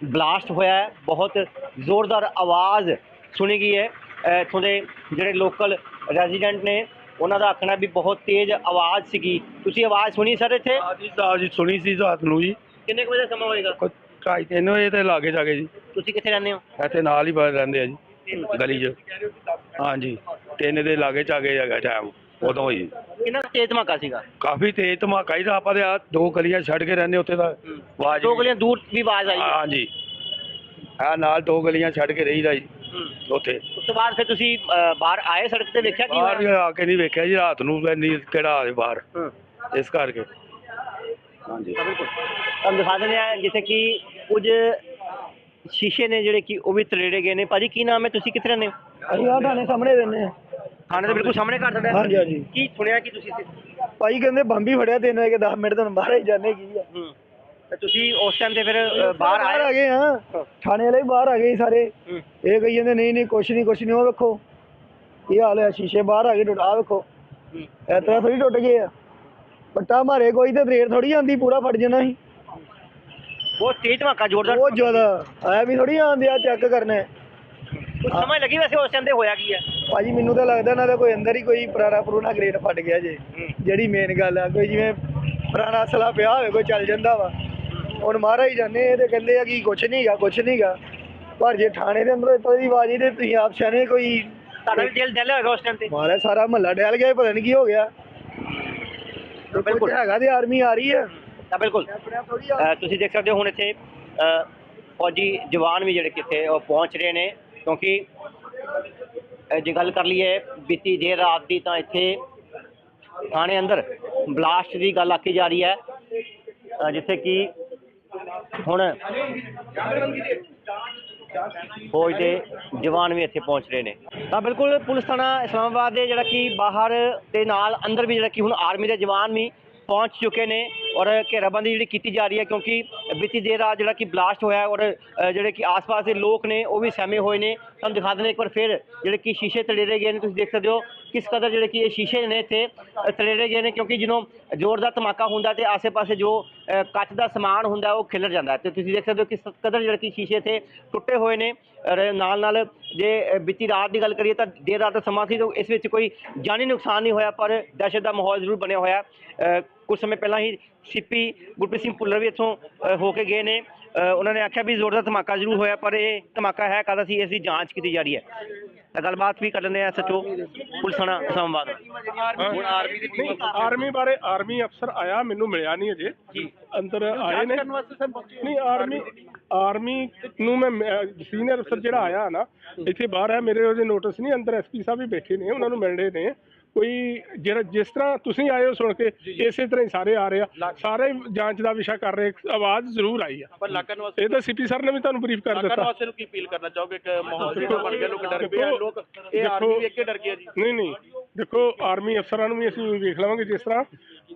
ਬਲਾਸਟ ਹੋਇਆ ਹੈ ਬਹੁਤ ਜ਼ੋਰਦਾਰ ਆਵਾਜ਼ ਸੁਣੀ ਗਈ ਹੈ ਅ, ਇੱਥੋਂ ਦੇ ਜਿਹੜੇ ਲੋਕਲ ਰੈਜ਼ੀਡੈਂਟ ਨੇ ਉਹਨਾਂ ਦਾ ਆਖਣਾ ਵੀ ਬਹੁਤ ਤੇਜ਼ ਆਵਾਜ਼ ਸੀਗੀ। ਤੁਸੀਂ ਆਵਾਜ਼ ਸੁਣੀ ਸਰ ਇੱਥੇ? ਜੀ ਸਾਹਿਬ ਜੀ ਸੁਣੀ ਸੀ ਰਾਤ ਨੂੰ ਜੀ। ਕਿੰਨੇ ਕੁ ਵਜੇ ਦਾ ਸਮਾਂ ਹੋਏਗਾ? ਕੋਈ ਢਾਈ ਤਿੰਨ ਵਜੇ ਤੇ ਲਾਗੇ ਜਾਗੇ ਜੀ। ਤੁਸੀਂ ਕਿੱਥੇ ਰਹਿੰਦੇ ਹੋ? ਇੱਥੇ ਨਾਲ ਹੀ ਬਾਹਰ ਰਹਿੰਦੇ ਆ ਜੀ ਗਲੀ 'ਚ। ਹਾਂਜੀ ਤਿੰਨ ਦੇ ਲਾਗੇ ਚਾਗੇ ਹੈਗਾ ਟਾਈਮ ਉਦੋਂ ਹੋਈ ਕਿੰਨਾ ਕੁ ਤੇਜ਼ ਧਮਾਕਾ ਸੀਗਾ? ਕਾਫੀ ਤੇਜ਼ ਧਮਾਕਾ ਹੀ ਤਾਂ ਆਪਾਂ ਦੇ ਆ ਦੋ ਗਲੀਆਂ ਛੱਡ ਕੇ ਰਹਿੰਦੇ ਉੱਥੇ ਦਾ ਆਵਾਜ਼ ਦੋ ਗਲੀਆਂ ਦੂਰ ਵੀ ਆਵਾਜ਼ ਆਈ। ਹਾਂਜੀ ਆ ਨਾਲ ਦੋ ਗਲੀਆਂ ਛੱਡ ਕੇ ਰਹੀਦਾ ਜੀ। ਉੱਥੇ। ਉਸ ਤੋਂ ਬਾਅਦ ਫਿਰ ਤੁਸੀਂ ਬਾਹਰ ਆਏ ਸੜਕ ਤੇ ਵੇਖਿਆ ਕੀ ਬਾਹਰ ਹੋਇਆ? ਆ ਕੇ ਨਹੀਂ ਵੇਖਿਆ ਜੀ ਰਾਤ ਨੂੰ ਇੰਨੀ ਕਿਹੜਾ ਆਵੇ ਬਾਹਰ। ਹੂੰ। ਇਸ ਕਰਕੇ। ਹਾਂਜੀ। ਤਾਂ ਬਿਲਕੁਲ। ਤੁਹਾਨੂੰ ਦਿਖਾ ਦਿੰਦੇ ਆ ਜਿੱਥੇ ਕਿ ਕੁਝ ਸ਼ੀਸ਼ੇ ਨੇ ਜਿਹੜੇ ਕਿ ਉਹ ਵੀ ਤਰੇੜੇ ਗਏ ਨੇ। ਭਾਜੀ ਕੀ ਨਾਮ ਹੈ? ਤੁਸੀਂ ਕਿੱਥੇ ਰਹਿੰਦੇ ਹੋ? ਅਸੀਂ ਆ ਥਾਣੇ ਸਾਹਮਣੇ ਰਹਿੰਦੇ ਆ ਥਾਣੇ ਦੇ ਬਿਲਕੁਲ ਸਾਹਮਣੇ ਘਰ ਤੁਹਾਡਾ? ਹਾਂਜੀ ਹਾਂਜੀ। ਕੀ ਸੁਣਿਆ ਕਿ ਤੁਸੀਂ? ਭਾਈ ਕਹਿੰਦੇ ਬੰਬ ਫੜਿਆ ਤਿੰਨ ਵਜੇ 10 ਮਿੰਟ ਤੁਹਾਨੂੰ ਬਾਹਰ ਹੀ ਜਾਣੇ ਕੀ ਆ। ਹੂੰ। ਤੇ ਤੁਸੀਂ ਉਸ ਟਾਈਮ ਤੇ ਫਿਰ ਅ, ਬਾਹਰ ਆ ਆਏ? ਗਏ ਹਾਂ। ਥਾਣੇ ਵਾਲੇ ਵੀ ਬਾਹਰ ਆ ਗਏ ਸੀ ਸਾਰੇ। ਹੂੰ। ਇਹ ਕਹੀ ਜਾਂਦੇ ਨਹੀਂ ਨਹੀਂ ਕੁਛ ਨਹੀਂ ਕੁਛ ਨਹੀਂ ਉਹ ਵੇਖੋ। ਇਹ ਹਾਲ ਹੈ? ਸ਼ੀਸ਼ੇ ਬਾਹਰ ਆ ਗਏ ਟੁੱਟ ਆ ਵੇਖੋ। ਹੂੰ। ਇਸ ਤਰ੍ਹਾਂ ਥੋੜੀ ਟੁੱਟ ਗਏ ਆ। ਪੱਟਾ ਮਾਰੇ ਕੋਈ ਤੇ ਰੇਟ ਥੋੜੀ ਆਂਦੀ ਪੂਰਾ ਫੜ ਜਾਣਾ ਸੀ। ਬਹੁਤ ਤੇਜ਼ ਧਮਾਕਾ ਜ਼ੋਰਦਾਰ ਬਹੁਤ ਜ਼ਿਆਦਾ। ਆਇਆ ਵੀ ਥੋੜੀ ਆਂਦੇ ਆ ਚੈੱਕ ਕਰਨੇ ਕੁਝ ਸਮਝ ਲੱਗੀ ਵੈਸੇ ਉਸ ਟਾਈਮ ਤੇ ਹੋਇਆ ਕੀ ਹੈ ਭਾਜੀ ਮੈਨੂੰ ਤਾਂ ਲੱਗਦਾ ਨਾ ਕੋਈ ਅੰਦਰ ਹੀ ਕੋਈ ਪੁਰਾਣਾ ਪੁਰਾਣਾ ਗ੍ਰੇਡ ਫਟ ਗਿਆ ਜੇ। ਹੂੰ। ਜਿਹੜੀ ਮੇਨ ਗੱਲ ਆ ਕੋਈ ਜਿਵੇਂ ਪੁਰਾਣਾ ਅਸਲਾ ਪਿਆ ਹੋਵੇ ਕੋਈ ਚੱਲ ਜਾਂਦਾ ਵਾ। ਹੁਣ ਮਾਰਾ ਹੀ ਜਾਂਦੇ ਇਹ ਤੇ ਕਹਿੰਦੇ ਆ ਕਿ ਕੁਛ ਨਹੀਂਗਾ ਕੁਛ ਨਹੀਂਗਾ ਪਰ ਜੇ ਥਾਣੇ ਦੇ ਅੰਦਰ ਇਤੋਂ ਦੀ ਆਵਾਜ਼ ਤੇ ਤੁਸੀਂ ਆਪ ਸਿਆਣੇ ਕੋਈ ਤੁਹਾਡਾ ਵੀ ਦਿਲ ਦਿਲ ਹੋਏਗਾ ਉਸ ਟਾਈਮ ਤੇ। ਮਾਰਾ ਸਾਰਾ ਮਹੱਲਾ ਡੈਲ ਗਿਆ ਪਤਾ ਨਹੀਂ ਕੀ ਹੋ ਗਿਆ। ਬਿਲਕੁਲ। ਹੈਗਾ ਤੇ ਆਰਮੀ ਆ ਰਹੀ ਹੈ। ਤਾਂ ਬਿਲਕੁਲ। ਅ, ਤੁਸੀਂ ਦੇਖ ਸਕਦੇ ਹੋ ਹੁਣ ਇੱਥੇ ਅ, ਫੌਜੀ ਜਵਾਨ ਵੀ ਜਿਹੜੇ ਕਿੱਥੇ ਉਹ ਪਹੁੰਚ ਰਹੇ ਨੇ ਕਿਉਂਕਿ ਅ, ਜੇ ਗੱਲ ਕਰ ਲਈਏ ਬੀਤੀ ਦੇਰ ਰਾਤ ਦੀ ਤਾਂ ਇੱਥੇ ਥਾਣੇ ਅੰਦਰ ਬਲਾਸਟ ਦੀ ਗੱਲ ਆਖੀ ਜਾ ਰਹੀ ਹੈ ਅ, ਜਿੱਥੇ ਕਿ ਹੁਣ ਫੌਜ ਦੇ ਜਵਾਨ ਵੀ ਇੱਥੇ ਪਹੁੰਚ ਰਹੇ ਨੇ। ਤਾਂ ਬਿਲਕੁਲ ਪੁਲਿਸ ਥਾਣਾ ਇਸਲਾਮਾਬਾਦ ਦੇ ਜਿਹੜਾ ਕਿ ਬਾਹਰ ਤੇ ਨਾਲ ਅੰਦਰ ਵੀ ਜਿਹੜਾ ਕਿ ਹੁਣ ਆਰਮੀ ਦੇ ਜਵਾਨ ਵੀ ਪਹੁੰਚ ਚੁੱਕੇ ਨੇ ਔਰ ਘੇਰਾਬੰਦੀ ਜਿਹੜੀ ਕੀਤੀ ਜਾ ਰਹੀ ਹੈ ਕਿਉਂਕਿ ਬੀਤੀ ਦੇਰ ਰਾਤ ਜਿਹੜਾ ਕਿ ਬਲਾਸਟ ਹੋਇਆ ਔਰ ਜਿਹੜੇ ਕਿ ਆਸ-ਪਾਸ ਦੇ ਲੋਕ ਨੇ ਉਹ ਵੀ ਸਹਿਮੇ ਹੋਏ ਨੇ। ਤੁਹਾਨੂੰ ਦਿਖਾ ਦਿੰਦੇ ਇੱਕ ਵਾਰ ਫਿਰ ਜਿਹੜੇ ਕਿ ਸ਼ੀਸ਼ੇ ਤੜੇਰੇ ਗਏ ਨੇ ਤੁਸੀਂ ਦੇਖ ਸਕਦੇ ਹੋ ਕਿਸ ਕਦਰ ਜਿਹੜੇ ਕਿ ਇਹ ਸ਼ੀਸ਼ੇ ਨੇ ਇੱਥੇ ਅ, ਤੜੇਰੇ ਗਏ ਨੇ ਕਿਉਂਕਿ ਜਦੋਂ ਜ਼ੋਰਦਾਰ ਧਮਾਕਾ ਹੁੰਦਾ ਤੇ ਆਸੇ-ਪਾਸੇ ਜੋ ਕੱਚ ਦਾ ਸਮਾਨ ਹੁੰਦਾ ਉਹ ਖਿਲਰ ਜਾਂਦਾ ਹੈ। ਤੇ ਤੁਸੀਂ ਦੇਖ ਸਕਦੇ ਹੋ ਕਿਸ ਕਦਰ ਜਿਹੜੇ ਕਿ ਸ਼ੀਸ਼ੇ ਇੱਥੇ ਟੁੱਟੇ ਹੋਏ ਨੇ। ਨਾਲ ਨਾਲ ਜੇ ਬੀਤੀ ਰਾਤ ਦੀ ਗੱਲ ਕਰੀਏ ਤਾਂ ਦੇਰ ਰਾਤ ਦਾ ਸਮਾਂ ਸੀ ਤਾਂ ਇਸ ਵਿੱਚ ਕੋਈ ਜਾਨੀ ਨੁਕਸਾਨ ਨਹੀਂ ਹੋਇਆ ਪਰ ਦਹਿਸ਼ਤ ਦਾ ਮਾਹੌਲ ਜ਼ਰੂਰ ਬਣਿਆ ਹੋਇਆ। ਅ, ਕੁਝ ਸਮੇਂ ਪਹਿਲਾਂ ਹੀ ਸੀਪੀ ਗੁਰਪ੍ਰੀਤ ਸਿੰਘ ਭੁੱਲਰ ਵੀ ਇੱਥੋਂ ਹੋ ਕੇ ਗਏ ਨੇ। ਉਹਨਾਂ ਨੇ ਆਖਿਆ ਵੀ ਜ਼ੋਰਦਾਰ ਧਮਾਕਾ ਜ਼ਰੂਰ ਹੋਇਆ ਪਰ ਇਹ ਧਮਾਕਾ ਹੈ ਕਾਹਦਾ ਸੀ? ਇਸ ਦੀ ਜਾਂਚ ਕੀਤੀ ਜਾ ਰਹੀ ਹੈ। ਗੱਲਬਾਤ ਵੀ ਕਰ ਲੈਂਦੇ ਆ ਸੱਚੋ ਪੁਲਿਸ ਥਾਣਾ ਇਸਲਾਮਾਬਾਦ। ਹੁਣ ਆਰਮੀ ਦੀ ਟੀਮ ਆਰਮੀ ਬਾਰੇ ਆਰਮੀ ਅਫਸਰ ਆਇਆ ਮੈਨੂੰ ਮਿਲਿਆ ਨਹੀਂ ਅਜੇ। ਜੀ। ਅੰਦਰ ਆਏ ਨੇ। ਨਹੀਂ ਆਰਮੀ ਆਰਮੀ ਨੂੰ ਮੈਂ ਸੀਨੀਅਰ ਅਫਸਰ ਜਿਹੜਾ ਆਇਆ ਨਾ ਇੱਥੇ ਬਾਹਰ ਹੈ ਮੇਰੇ ਉਹਦੇ ਨੋਟਿਸ ਨਹੀਂ ਅੰਦਰ ਐਸਪੀ ਸਾਹਿਬ ਵੀ ਬੈਠੇ ਨੇ ਉਹਨਾਂ ਨੂੰ ਮਿਲਣੇ ਨੇ। ਕੋਈ ਜਿਹੜਾ ਜਿਸ ਤਰ੍ਹਾਂ ਤੁਸੀਂ ਆਏ ਹੋ ਸੁਣ ਕੇ ਇਸੇ ਤਰ੍ਹਾਂ ਹੀ ਸਾਰੇ ਆ ਰਹੇ ਆ। ਸਾਰੇ ਜਾਂਚ ਦਾ ਵਿਸ਼ਾ ਕਰ ਰਹੇ ਆਵਾਜ਼ ਜ਼ਰੂਰ ਆਈ ਆ। ਇਹ ਤਾਂ ਸੀਪੀ ਸਰ ਨੇ ਵੀ ਤੁਹਾਨੂੰ ਬਰੀਫ ਕਰ ਦਿੱਤਾ। ਕੀ ਨਹੀਂ ਨਹੀਂ। ਦੇਖੋ ਆਰਮੀ ਅਫਸਰਾਂ ਨੂੰ ਵੀ ਅਸੀਂ ਵੇਖ ਲਵਾਂਗੇ ਜਿਸ ਤਰ੍ਹਾਂ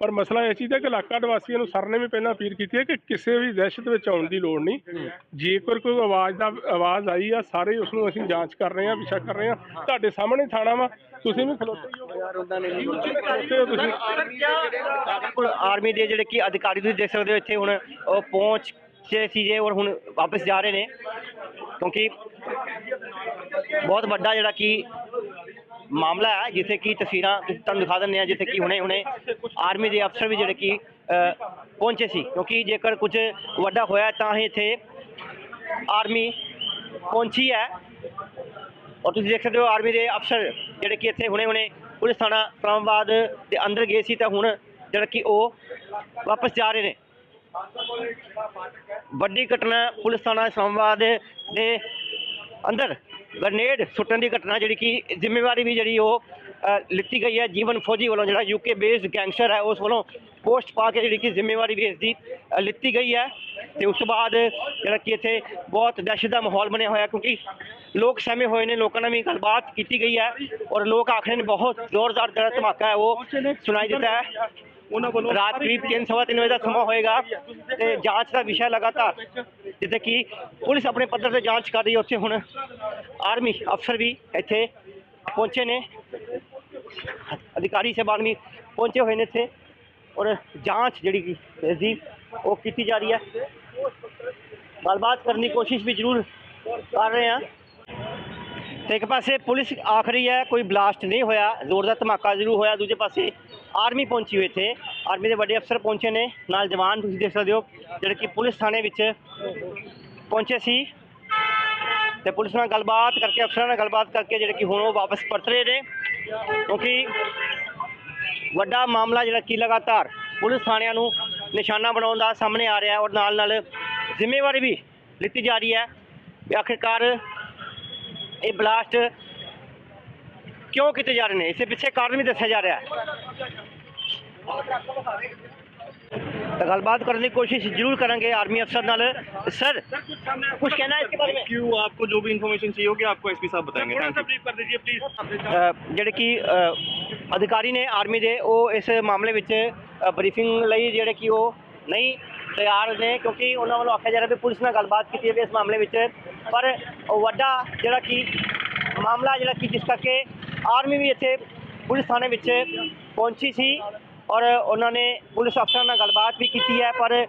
ਪਰ ਮਸਲਾ ਇਹ ਚੀਜ਼ ਹੈ ਕਿ ਇਲਾਕਾ ਨਿਵਾਸੀਆਂ ਨੂੰ ਸਰ ਨੇ ਵੀ ਪਹਿਲਾਂ ਅਪੀਲ ਕੀਤੀ ਹੈ ਕਿ ਕਿਸੇ ਵੀ ਦਹਿਸ਼ਤ ਵਿੱਚ ਆਉਣ ਦੀ ਲੋੜ ਨਹੀਂ। ਜੇਕਰ ਕੋਈ ਆਵਾਜ਼ ਦਾ ਆਵਾਜ਼ ਆਈ ਆ ਸਾਰੇ ਉਸ ਨੂੰ ਅਸੀਂ ਜਾਂਚ ਕਰ ਰਹੇ ਹਾਂ ਵਿਸ਼ਾ ਕਰ ਰਹੇ ਹਾਂ। ਤੁਹਾਡੇ ਸਾਹਮਣੇ ਥਾਣਾ ਵਾ ਤੁਸੀਂ ਵੀ ਖਲੋਤੇ ਹੀ ਹੋ। ਯਾਰ ਨਹੀਂ ਤੁਸੀਂ ਬਿਲਕੁਲ ਆਰਮੀ ਦੇ ਜਿਹੜੇ ਕਿ ਅਧਿਕਾਰੀ ਤੁਸੀਂ ਦੇਖ ਸਕਦੇ ਹੋ ਇੱਥੇ ਹੁਣ ਉਹ ਪਹੁੰਚ ਚੇ ਸੀ ਜੇ ਔਰ ਹੁਣ ਵਾਪਸ ਜਾ ਰਹੇ ਨੇ। ਕਿਉਂਕਿ ਬਹੁਤ ਵੱਡਾ ਜਿਹੜਾ ਕਿ ਮਾਮਲਾ ਹੈ ਜਿੱਥੇ ਕਿ ਤਸਵੀਰਾਂ ਤੁਸੀਂ ਤੁਹਾਨੂੰ ਦਿਖਾ ਦਿੰਦੇ ਆ ਜਿੱਥੇ ਕਿ ਹੁਣੇ ਹੁਣੇ ਆਰਮੀ ਦੇ ਅਫਸਰ ਵੀ ਜਿਹੜੇ ਕਿ ਪਹੁੰਚੇ ਸੀ। ਕਿਉਂਕਿ ਜੇਕਰ ਕੁਝ ਵੱਡਾ ਹੋਇਆ ਤਾਂ ਹੀ ਇੱਥੇ ਆਰਮੀ ਪਹੁੰਚੀ ਹੈ। ਔਰ ਤੁਸੀਂ ਦੇਖ ਸਕਦੇ ਹੋ ਆਰਮੀ ਦੇ ਅਫਸਰ ਜਿਹੜੇ ਕਿ ਇੱਥੇ ਹੁਣੇ ਹੁਣੇ ਪੁਲਿਸ ਥਾਣਾ ਇਸਲਾਮਾਬਾਦ ਦੇ ਅੰਦਰ ਗਏ ਸੀ ਤਾਂ ਹੁਣ ਜਿਹੜਾ ਕਿ ਉਹ ਵਾਪਸ ਜਾ ਰਹੇ ਨੇ। ਵੱਡੀ ਘਟਨਾ ਪੁਲਿਸ ਥਾਣਾ ਇਸਲਾਮਾਬਾਦ ਦੇ ਅੰਦਰ ਗ੍ਰਨੇਡ ਸੁੱਟਣ ਦੀ ਘਟਨਾ ਜਿਹੜੀ ਕਿ ਜ਼ਿੰਮੇਵਾਰੀ ਵੀ ਜਿਹੜੀ ਉਹ ਲਿੱਤੀ ਗਈ ਹੈ। ਜੀਵਨ ਫੌਜੀ ਵੱਲੋਂ ਜਿਹੜਾ ਯੂਕੇ ਬੇਸਡ ਗੈਂਗਸਟਰ ਹੈ, ਉਸ ਵੱਲੋਂ ਪੋਸਟ ਪਾ ਕੇ ਜਿਹੜੀ ਕਿ ਜ਼ਿੰਮੇਵਾਰੀ ਵੀ ਇਸ ਦੀ ਲਿੱਤੀ ਗਈ ਹੈ। ਤੇ ਉਸ ਤੋਂ ਬਾਅਦ ਜਿਹੜਾ ਕਿ ਇੱਥੇ ਬਹੁਤ ਦਹਿਸ਼ਤ ਦਾ ਮਾਹੌਲ ਬਣਿਆ ਹੋਇਆ ਕਿਉਂਕਿ ਲੋਕ ਸਹਿਮੇ ਹੋਏ ਨੇ, ਲੋਕਾਂ ਨਾਲ ਵੀ ਗੱਲਬਾਤ ਕੀਤੀ ਗਈ ਹੈ। ਔਰ ਲੋਕ ਆਖ ਰਹੇ ਨੇ, ਬਹੁਤ ਜ਼ੋਰਦਾਰ ਜਿਹੜਾ ਧਮਾਕਾ ਹੈ, ਉਹ ਸੁਣਾਈ ਦਿੱਤਾ ਹੈ। ਉਹਨਾਂ ਵੱਲੋਂ ਰਾਤ ਕਰੀਬ ਤਿੰਨ ਸਵਾ ਤਿੰਨ ਵਜੇ ਦਾ ਸਮਾਂ ਹੋਏਗਾ ਤੇ ਜਾਂਚ ਦਾ ਵਿਸ਼ਾ ਲਗਾਤਾਰ ਜਿੱਥੇ ਕਿ ਪੁਲਿਸ ਆਪਣੇ ਪੱਧਰ ਤੇ ਜਾਂਚ ਕਰ ਰਹੀ ਹੈ ਉੱਥੇ ਹੁਣ। ਆਰਮੀ ਅਫਸਰ ਵੀ ਇੱਥੇ ਪਹੁੰਚੇ ਨੇ। ਅਧਿਕਾਰੀ ਸਹਿਬਾਨ ਵੀ ਪਹੁੰਚੇ ਹੋਏ ਨੇ ਇੱਥੇ ਔਰ ਜਾਂਚ ਜਿਹੜੀ ਕਿ ਇਸ ਦੀ ਉਹ ਕੀਤੀ ਜਾ ਰਹੀ ਹੈ। ਗੱਲਬਾਤ ਕਰਨ ਦੀ ਕੋਸ਼ਿਸ਼ ਵੀ ਜ਼ਰੂਰ ਕਰ ਰਹੇ ਹਾਂ। ਤੇ ਇੱਕ ਪਾਸੇ ਪੁਲਿਸ ਆਖ ਰਹੀ ਹੈ ਕੋਈ ਬਲਾਸਟ ਨਹੀਂ ਹੋਇਆ ਜ਼ੋਰਦਾਰ ਧਮਾਕਾ ਜ਼ਰੂਰ ਹੋਇਆ ਦੂਜੇ ਪਾਸੇ ਆਰਮੀ ਪਹੁੰਚੀ ਹੋਈ ਇੱਥੇ। ਆਰਮੀ ਦੇ ਵੱਡੇ ਅਫਸਰ ਪਹੁੰਚੇ ਨੇ। ਨਾਲ ਜਵਾਨ ਤੁਸੀਂ ਦੇਖ ਸਕਦੇ ਹੋ, ਜਿਹੜੇ ਕਿ ਪੁਲਿਸ ਥਾਣੇ ਵਿੱਚ ਪਹੁੰਚੇ ਸੀ। ਤੇ ਪੁਲਿਸ ਨਾਲ ਗੱਲਬਾਤ ਕਰਕੇ, ਅਫਸਰਾਂ ਨਾਲ ਗੱਲਬਾਤ ਕਰਕੇ ਜਿਹੜੇ ਕਿ ਹੁਣ ਉਹ ਵਾਪਸ ਪਰਤ ਰਹੇ ਨੇ। ਕਿਉਂਕਿ ਵੱਡਾ ਮਾਮਲਾ ਜਿਹੜਾ ਕਿ ਲਗਾਤਾਰ ਪੁਲਿਸ ਥਾਣਿਆਂ ਨੂੰ ਨਿਸ਼ਾਨਾ ਬਣਾਉਣ ਦਾ ਸਾਹਮਣੇ ਆ ਰਿਹਾ ਔਰ ਨਾਲ ਨਾਲ ਜ਼ਿੰਮੇਵਾਰੀ ਵੀ ਲਿੱਤੀ ਜਾ ਰਹੀ ਹੈ। ਵੀ ਆਖਿਰਕਾਰ ਇਹ ਬਲਾਸਟ ਕਿਉਂ ਕੀਤੇ ਜਾ ਰਹੇ ਨੇ? ਇਸੇ ਪਿੱਛੇ ਕਾਰਨ ਵੀ ਦੱਸਿਆ ਜਾ ਰਿਹਾ ਹੈ। ਤਾਂ ਗੱਲਬਾਤ ਕਰਨ ਦੀ ਕੋਸ਼ਿਸ਼ ਜ਼ਰੂਰ ਕਰਾਂਗੇ ਆਰਮੀ ਅਫਸਰ ਨਾਲ ਸਰ ਕੁਝ ਕਹਿਣਾ ਹੈ इसके बारे में क्यों आपको जो भी इन्फॉर्मेशन चाहिए होगी आपको एसपी साहब बताएंगे थैंक यू ਅ, ਜਿਹੜੇ ਕਿ ਅ, ਅਧਿਕਾਰੀ ਨੇ ਆਰਮੀ ਦੇ ਉਹ ਇਸ ਮਾਮਲੇ ਵਿੱਚ ਬਰੀਫਿੰਗ ਲਈ ਜਿਹੜੇ ਕਿ ਉਹ ਨਹੀਂ ਤਿਆਰ ਨੇ ਕਿਉਂਕਿ ਉਹਨਾਂ ਵੱਲੋਂ ਆਖਿਆ ਜਾ ਰਿਹਾ ਵੀ ਪੁਲਿਸ ਨਾਲ ਗੱਲਬਾਤ ਕੀਤੀ ਹੈ ਇਸ ਮਾਮਲੇ ਵਿੱਚ ਪਰ ਉਹ ਵੱਡਾ ਜਿਹੜਾ ਕਿ ਮਾਮਲਾ ਜਿਹੜਾ ਕਿ ਜਿਸ ਕਰਕੇ ਆਰਮੀ ਵੀ ਇੱਥੇ ਪੁਲਿਸ ਥਾਣੇ ਵਿੱਚ ਪਹੁੰਚੀ ਸੀ ਔਰ ਉਹਨਾਂ ਨੇ ਪੁਲਿਸ ਅਫਸਰਾਂ ਨਾਲ ਗੱਲਬਾਤ ਵੀ ਕੀਤੀ ਹੈ, ਪਰ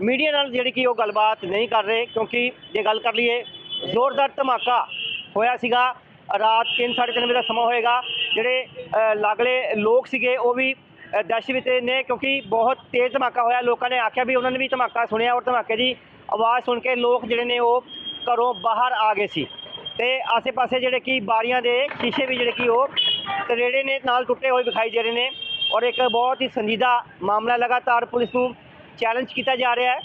ਮੀਡੀਆ ਨਾਲ ਜਿਹੜੀ ਕਿ ਉਹ ਗੱਲਬਾਤ ਨਹੀਂ ਕਰ ਰਹੇ, ਕਿਉਂਕਿ ਜੇ ਗੱਲ ਕਰ ਲਈਏ, ਜ਼ੋਰਦਾਰ ਧਮਾਕਾ ਹੋਇਆ ਸੀਗਾ। ਰਾਤ 3:30 ਵਜੇ ਦਾ ਸਮਾਂ ਹੋਏਗਾ। ਜਿਹੜੇ ਲਾਗਲੇ ਲੋਕ ਸੀਗੇ, ਉਹ ਵੀ ਦਹਿਸ਼ਤ ਵਿੱਚ ਨੇ, ਕਿਉਂਕਿ ਬਹੁਤ ਤੇਜ਼ ਧਮਾਕਾ ਹੋਇਆ। ਲੋਕਾਂ ਨੇ ਆਖਿਆ ਵੀ ਉਹਨਾਂ ਨੇ ਵੀ ਧਮਾਕਾ ਸੁਣਿਆ ਔਰ ਧਮਾਕੇ ਦੀ ਆਵਾਜ਼ ਸੁਣ ਕੇ ਲੋਕ ਜਿਹੜੇ ਨੇ ਉਹ ਘਰੋਂ ਬਾਹਰ ਆ ਗਏ ਸੀ। ਤੇ ਆਸੇ-ਪਾਸੇ ਜਿਹੜੇ ਕਿ ਬਾਰੀਆਂ ਦੇ ਸ਼ੀਸ਼ੇ ਵੀ ਜਿਹੜੇ ਕਿ ਉਹ ਤਰੇੜੇ ਨੇ, ਨਾਲ ਟੁੱਟੇ ਹੋਏ ਵਿਖਾਈ ਦੇ ਰਹੇ ਨੇ ਔਰ ਇੱਕ ਬਹੁਤ ਹੀ ਸੰਜੀਦਾ ਮਾਮਲਾ ਲਗਾਤਾਰ ਪੁਲਿਸ ਨੂੰ ਚੈਲੰਜ ਕੀਤਾ ਜਾ ਰਿਹਾ ਹੈ।